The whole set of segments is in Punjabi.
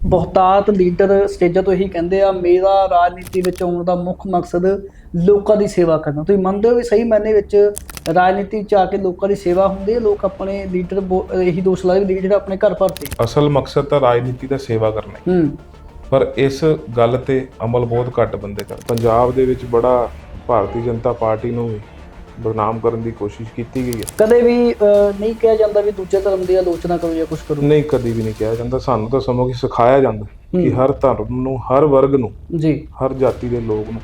ਬਹੁਤਾਤ ਲੀਡਰ ਸਟੇਜਾਂ ਤੋਂ ਇਹੀ ਕਹਿੰਦੇ ਆ ਮੇਰਾ ਰਾਜਨੀਤੀ ਵਿੱਚ ਆਉਣ ਦਾ ਮੁੱਖ ਮਕਸਦ ਲੋਕਾਂ ਦੀ ਸੇਵਾ ਕਰਨਾ। ਤੁਸੀਂ ਮੰਨਦੇ ਹੋ ਵੀ ਸਹੀ ਮਾਇਨੇ ਵਿੱਚ ਰਾਜਨੀਤੀ ਚ ਆ ਕੇ ਲੋਕਾਂ ਦੀ ਸੇਵਾ ਹੁੰਦੀ ਹੈ ਲੋਕ ਆਪਣੇ ਲੀਡਰ ਇਹੀ ਦੋਸ਼ ਲਾਏ ਵੀ ਲੀਡਰ ਆਪਣੇ ਘਰ ਭਰਦੇ ਅਸਲ ਮਕਸਦ ਤਾਂ ਰਾਜਨੀਤੀ ਦਾ ਸੇਵਾ ਕਰਨਾ ਹੈ। ਹੂੰ। ਪਰ ਇਸ ਗੱਲ ਤੇ ਅਮਲ ਬਹੁਤ ਘੱਟ ਬੰਦੇ ਕਰ ਪੰਜਾਬ ਦੇ ਵਿੱਚ ਬੜਾ ਭਾਰਤੀ ਜਨਤਾ ਪਾਰਟੀ ਨੂੰ ਵੀ ਬਦਨਾਮ ਕਰਨ ਦੀ ਕੋਸ਼ਿਸ਼ ਕੀਤੀ ਗਈ ਹੈ। ਕਦੇ ਵੀ ਅਹ, ਨਹੀਂ ਕਿਹਾ ਜਾਂਦਾ ਵੀ ਦੂਜੇ ਧਰਮ ਦੀ ਆਲੋਚਨਾ ਕਰੋ ਜਾਂ ਕੁਝ ਕਰੋ? ਨਹੀਂ ਕਦੀ ਵੀ ਨਹੀਂ ਕਿਹਾ ਜਾਂਦਾ। ਸਾਨੂੰ ਤਾਂ ਸਮੋ ਕਿ ਸਿਖਾਇਆ ਜਾਂਦਾ ਕਿ ਹਰ ਧਰਮ ਨੂੰ ਹਰ ਵਰਗ ਨੂੰ ਜੀ। ਹਰ ਜਾਤੀ ਦੇ ਲੋਕ ਨੂੰ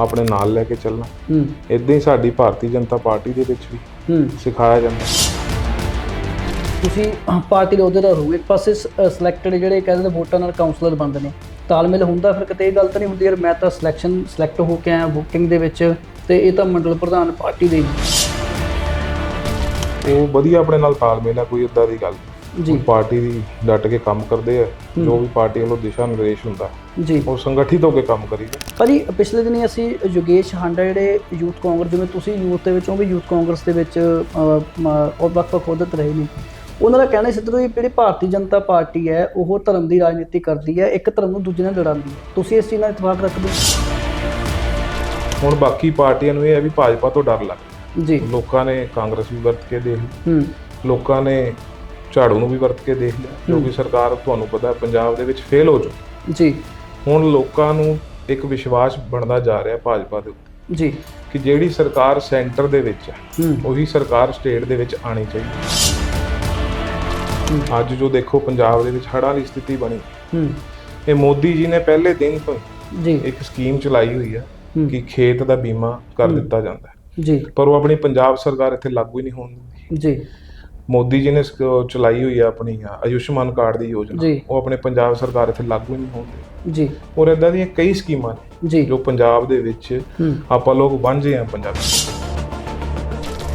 ਆਪਣੇ ਨਾਲ ਲੈ ਕੇ ਚੱਲਣਾ। ਹੂੰ। ਇਦਾਂ ਹੀ ਸਾਡੀ ਭਾਰਤੀ ਜਨਤਾ ਪਾਰਟੀ ਦੇ ਵਿੱਚ ਵੀ ਹੂੰ। ਸਿਖਾਇਆ ਜਾਂਦਾ। ਤੁਸੀਂ ਅਹ, ਪਾਰਟੀ ਦੇ ਅਹੁਦੇਦਾਰ ਹੋ ਇੱਕ ਪਾਸੇ ਸਿਲੈਕਟਡ ਜਿਹੜੇ ਕਹਿੰਦੇ ਨੇ ਵੋਟਾਂ ਨਾਲ ਕਾਉਂਸਲਰ ਬਣਦੇ ਨੇ। ਤਾਲਮੇਲ ਹੁੰਦਾ ਫਿਰ ਕਿਤੇ ਇਹ ਗੱਲ ਤਾਂ ਨਹੀਂ ਹੁੰਦੀ ਯਾਰ ਮੈਂ ਤਾਂ ਸਿਲੈਕਸ਼ਨ ਸਿਲੈਕਟ ਹੋ ਕੇ ਆਇਆ VOTING ਦੇ ਵਿੱਚ। ਤੇ ਇਹ ਤਾਂ ਮੰਡਲ ਪ੍ਰਧਾਨ ਪਾਰਟੀ ਦੇ ਨੇ। ਉਹ ਵਧੀਆ ਆਪਣੇ ਨਾਲ ਤਾਲਮੇਲ ਹੈ ਕੋਈ ਇਦਾਂ ਦੀ ਗੱਲ ਨਹੀਂ। ਜੀ। ਪਾਰਟੀ ਦੀ ਡਟ ਕੇ ਕੰਮ ਕਰਦੇ ਆ ਜੋ ਵੀ ਪਾਰਟੀ ਵੱਲੋਂ ਦਿਸ਼ਾ ਨਿਰਦੇਸ਼ ਹੁੰਦਾ ਜੀ। ਉਹ ਸੰਗਠਿਤ ਹੋ ਕੇ ਕੰਮ ਕਰੀਦਾ ਭਾਜੀ ਪਿਛਲੇ ਦਿਨੀ ਅਸੀਂ ਯੋਗੇਸ਼ ਹਾਂਡਾ ਜਿਹੜੇ ਯੂਥ ਕਾਂਗਰਸ ਜਿਵੇਂ ਤੁਸੀਂ ਯੂਥ ਦੇ ਵਿੱਚੋਂ ਵੀ ਯੂਥ ਕਾਂਗਰਸ ਦੇ ਵਿੱਚ ਅਹ, ਮ- ਉਹ ਵੱਖ-ਵੱਖ ਅਹੁਦੇ ਤੇ ਰਹੇ ਨੇ ਉਹਨਾਂ ਦਾ ਕਹਿਣਾ ਸੀ ਕਿ ਜਿਹੜੀ ਭਾਰਤੀ ਜਨਤਾ ਪਾਰਟੀ ਹੈ ਉਹ ਧਰਮ ਦੀ ਰਾਜਨੀਤੀ ਕਰਦੀ ਹੈ ਇੱਕ ਧਰਮ ਨੂੰ ਦੂਜੇ ਨਾਲ ਲੜਾਉਂਦੀ ਹੈ। ਤੁਸੀਂ ਇਸ ਚੀਜ਼ ਨਾਲ ਇਤਫਾਕ ਰੱਖਦੇ ਹੋ? ਹੁਣ ਬਾਕੀ ਪਾਰਟੀਆਂ ਨੂੰ ਇਹ ਹੈ ਵੀ ਭਾਜਪਾ ਤੋਂ ਡਰ ਲੱਗ ਜੀ। ਲੋਕਾਂ ਨੇ ਕਾਂਗਰਸ ਵੀ ਵਰਤ ਕੇ ਦੇਖ ਲਈ ਲੋਕਾਂ ਨੇ ਝਾੜੂ ਨੂੰ ਵੀ ਵਰਤ ਕੇ ਦੇਖ ਲਿਆ। ਕਿਉਂਕਿ ਸਰਕਾਰ ਤੁਹਾਨੂੰ ਪਤਾ ਪੰਜਾਬ ਦੇ ਵਿੱਚ ਫੇਲ ਹੋ ਚੁੱਕੀ ਜੀ। ਹੁਣ ਲੋਕਾਂ ਨੂੰ ਇੱਕ ਵਿਸ਼ਵਾਸ ਬਣਦਾ ਜਾ ਰਿਹਾ ਭਾਜਪਾ ਦੇ ਉੱਤੇ ਜੀ। ਕਿ ਜਿਹੜੀ ਸਰਕਾਰ ਸੈਂਟਰ ਦੇ ਵਿੱਚ ਹੈ ਉਹੀ ਸਰਕਾਰ ਸਟੇਟ ਦੇ ਵਿੱਚ ਆਣੀ ਚਾਹੀਦੀ ਅੱਜ ਜੋ ਦੇਖੋ ਪੰਜਾਬ ਦੇ ਵਿੱਚ ਹੜ੍ਹਾਂ ਦੀ ਸਥਿਤੀ ਬਣੀ। ਹੂੰ। ਇਹ ਮੋਦੀ ਜੀ ਨੇ ਪਹਿਲੇ ਦਿਨ ਤੋਂ ਜੀ। ਇੱਕ ਸਕੀਮ ਚਲਾਈ ਹੋਈ ਹੂੰ। ਕਿ ਖੇਤ ਦਾ ਬੀਮਾ ਕਰ ਦਿੱਤਾ ਜਾਂਦਾ ਹੈ। ਜੀ। ਪਰ ਉਹ ਆਪਣੀ ਪੰਜਾਬ ਸਰਕਾਰ ਇੱਥੇ ਲਾਗੂ ਹੀ ਨਹੀਂ ਹੋਣ ਦਿੰਦੀ। ਜੀ। ਮੋਦੀ ਜੀ ਨੇ ਚਲਾਈ ਹੋਈ ਹੈ ਆਪਣੀ ਆ, ਆਯੁਸ਼ਮਾਨ ਕਾਰਡ ਦੀ ਯੋਜਨਾ। ਉਹ ਆਪਣੇ ਪੰਜਾਬ ਸਰਕਾਰ ਇੱਥੇ ਲਾਗੂ ਹੀ ਨਹੀਂ ਹੋਣ ਦਿੰਦੀ। ਜੀ। ਔਰ ਇਦਾਂ ਦੀਆਂ ਕਈ ਸਕੀਮਾਂ ਨੇ ਜੀ। ਜੋ ਪੰਜਾਬ ਦੇ ਵਿੱਚ ਆਪਾਂ ਲੋਕ ਵਾਂਝੇ ਆ ਪੰਜਾਬੀ